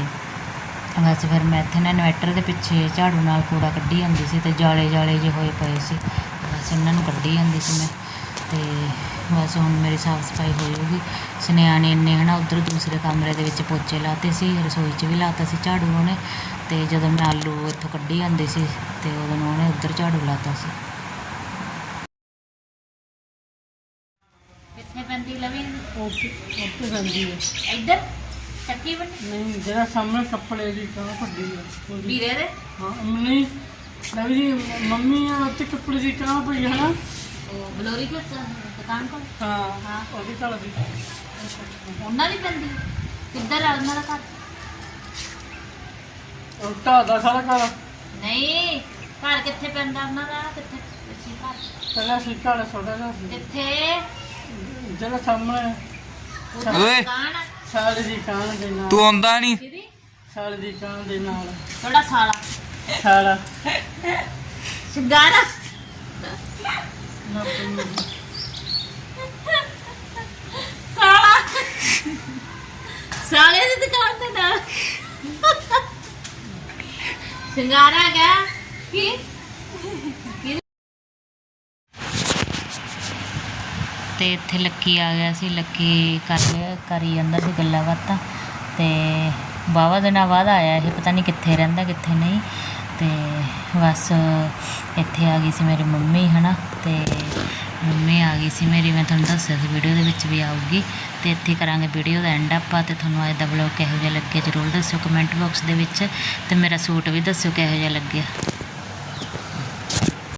ਬਸ ਫਿਰ ਮੈਂ ਇੱਥੇ ਨਾ ਇਨਵੈਟਰ ਦੇ ਪਿੱਛੇ ਝਾੜੂ ਨਾਲ ਕੂੜਾ ਕੱਢੀ ਜਾਂਦੀ ਸੀ ਤੇ ਜਾਲੇ ਜਾਲੇ ਜੇ ਹੋਏ ਪਏ ਸੀ। ਬਸ ਇਹਨਾਂ ਨੂੰ ਕੱਢੀ ਜਾਂਦੀ ਸੀ ਮੈਂ ਤੇ ਬਸ ਹੁਣ ਮੇਰੀ ਸਾਫ਼ ਸਫ਼ਾਈ ਹੋ ਜਾਊਗੀ। ਸੁਨੇਹਾ ਨੇ ਇੰਨੇ ਹਨਾ ਉਧਰ ਦੂਸਰੇ ਕਮਰੇ ਦੇ ਵਿੱਚ ਪੋਚੇ ਲਾਤੇ ਸੀ ਰਸੋਈ 'ਚ ਵੀ ਲਾਤਾ ਸੀ ਝਾੜੂ ਉਹਨੇ ਤੇ ਜਦੋਂ ਮੈਂ ਆਲੂ ਇੱਥੋਂ ਕੱਢੀ ਜਾਂਦੀ ਸੀ ਤੇ ਉਦੋਂ ਨੂੰ ਉਹਨੇ ਉਧਰ ਝਾੜੂ ਲਾਤਾ ਸੀ। ਕਿੱਥੇ ਪੈਂਦੀ ਲਵੀ? ਉੱਥੇ ਉੱਥੇ ਰਹਿੰਦੀ ਹੈ। ਇੱਧਰ? ਚੱਕੀ ਬਣ ਨਹੀਂ ਜਿਹੜਾ ਸਾਹਮਣੇ ਕੱਪੜੇ ਦੀ ਕਾਂ ਵੱਡੀ ਹੈ ਉਹਦੀ- ਵੀਰੇ ਦੇ। ਹਾਂ ਨਹੀਂ ਲਵੀ ਜੀ ਮੰਮੀ ਆ ਉੱਥੇ ਕੱਪੜੇ ਦੀ ਕਾਂ ਪਈ ਹੈ ਨਾ। ਉਹ ਬਲੋਰੀ ਕੇ ਦੁਕਾਨ ਕੋਲ? ਹਾਂ ਹਾਂ। ਉਹਦੀ ਘਰ ਦੀ। ਉਹਨਾਂ ਦੀ ਪੈਂਦੀ ਕਿੱਧਰ ਆ ਉਹਨਾਂ ਦਾ ਘਰ? ਉਹ ਢਾਦਾ ਸਾਰਾ ਘਰ ਨਹੀਂ ਘਰ ਕਿੱਥੇ ਪੈਂਦਾ ਉਹਨਾਂ ਦਾ? ਕਿੱਥੇ ਸੀ ਘਰ? ਪਹਿਲਾਂ ਸੀ ਘਰ ਛੋਟਾ ਜਿਹਾ ਸੀ। ਕਿੱਥੇ? ਜਿਹੜਾ ਸਾਹਮਣੇ ਓਏ। ਦੁਕਾਨ ਆ। ਸਾਲ ਦੀ ਕਾਂ ਦੇ ਨਾਲ। ਤੂੰ ਆਉਂਦਾ ਨਹੀਂ। ਸਾਲ ਦੀ ਕਾਂ ਦੇ ਨਾਲ। ਥੋੜਾ ਸਾਲਾ ਸਾਰਾ ਸ਼ਿੰਗਾਰਾ? ਸਾਲਾ। ਸਾਲੇ ਦੀ ਦੁਕਾਨ ਤੇ ਨਾ ਸ਼ਿੰਗਾਰਾ ਗਿਆ ਕੀ? ਤੇ ਇੱਥੇ ਲੱਕੀ ਆ ਗਿਆ ਸੀ, ਲੱਕੀ ਕਰ ਕਰੀ ਜਾਂਦਾ ਸੀ ਗੱਲਾਂ ਬਾਤਾਂ ਤੇ ਬਾਵਾ ਦਿਨਾਂ ਬਾਅਦ ਆਇਆ ਇਹ, ਪਤਾ ਨਹੀਂ ਕਿੱਥੇ ਰਹਿੰਦਾ, ਕਿੱਥੇ ਨਹੀਂ ਤੇ ਬਸ ਇੱਥੇ ਆ ਗਈ ਸੀ ਮੇਰੀ ਮੰਮੀ, ਹਨਾ, ਤੇ ਮੰਮੀ ਆ ਗਈ ਸੀ ਮੇਰੀ, ਮੈਂ ਤੁਹਾਨੂੰ ਦੱਸਿਆ ਸੀ ਵੀਡੀਓ ਦੇ ਵਿੱਚ ਵੀ ਆਊਗੀ ਤੇ ਇੱਥੇ ਕਰਾਂਗੇ ਵੀਡੀਓ ਦਾ ਐਂਡ ਆਪਾਂ ਤੇ ਤੁਹਾਨੂੰ ਅੱਜ ਦਾ ਵਲੌਗ ਕਿਹੋ ਜਿਹਾ ਲੱਗਿਆ ਜ਼ਰੂਰ ਦੱਸਿਓ ਕਮੈਂਟ ਬਾਕਸ ਦੇ ਵਿੱਚ ਤੇ ਮੇਰਾ ਸੂਟ ਵੀ ਦੱਸਿਓ ਕਿਹੋ ਜਿਹਾ ਲੱਗਿਆ।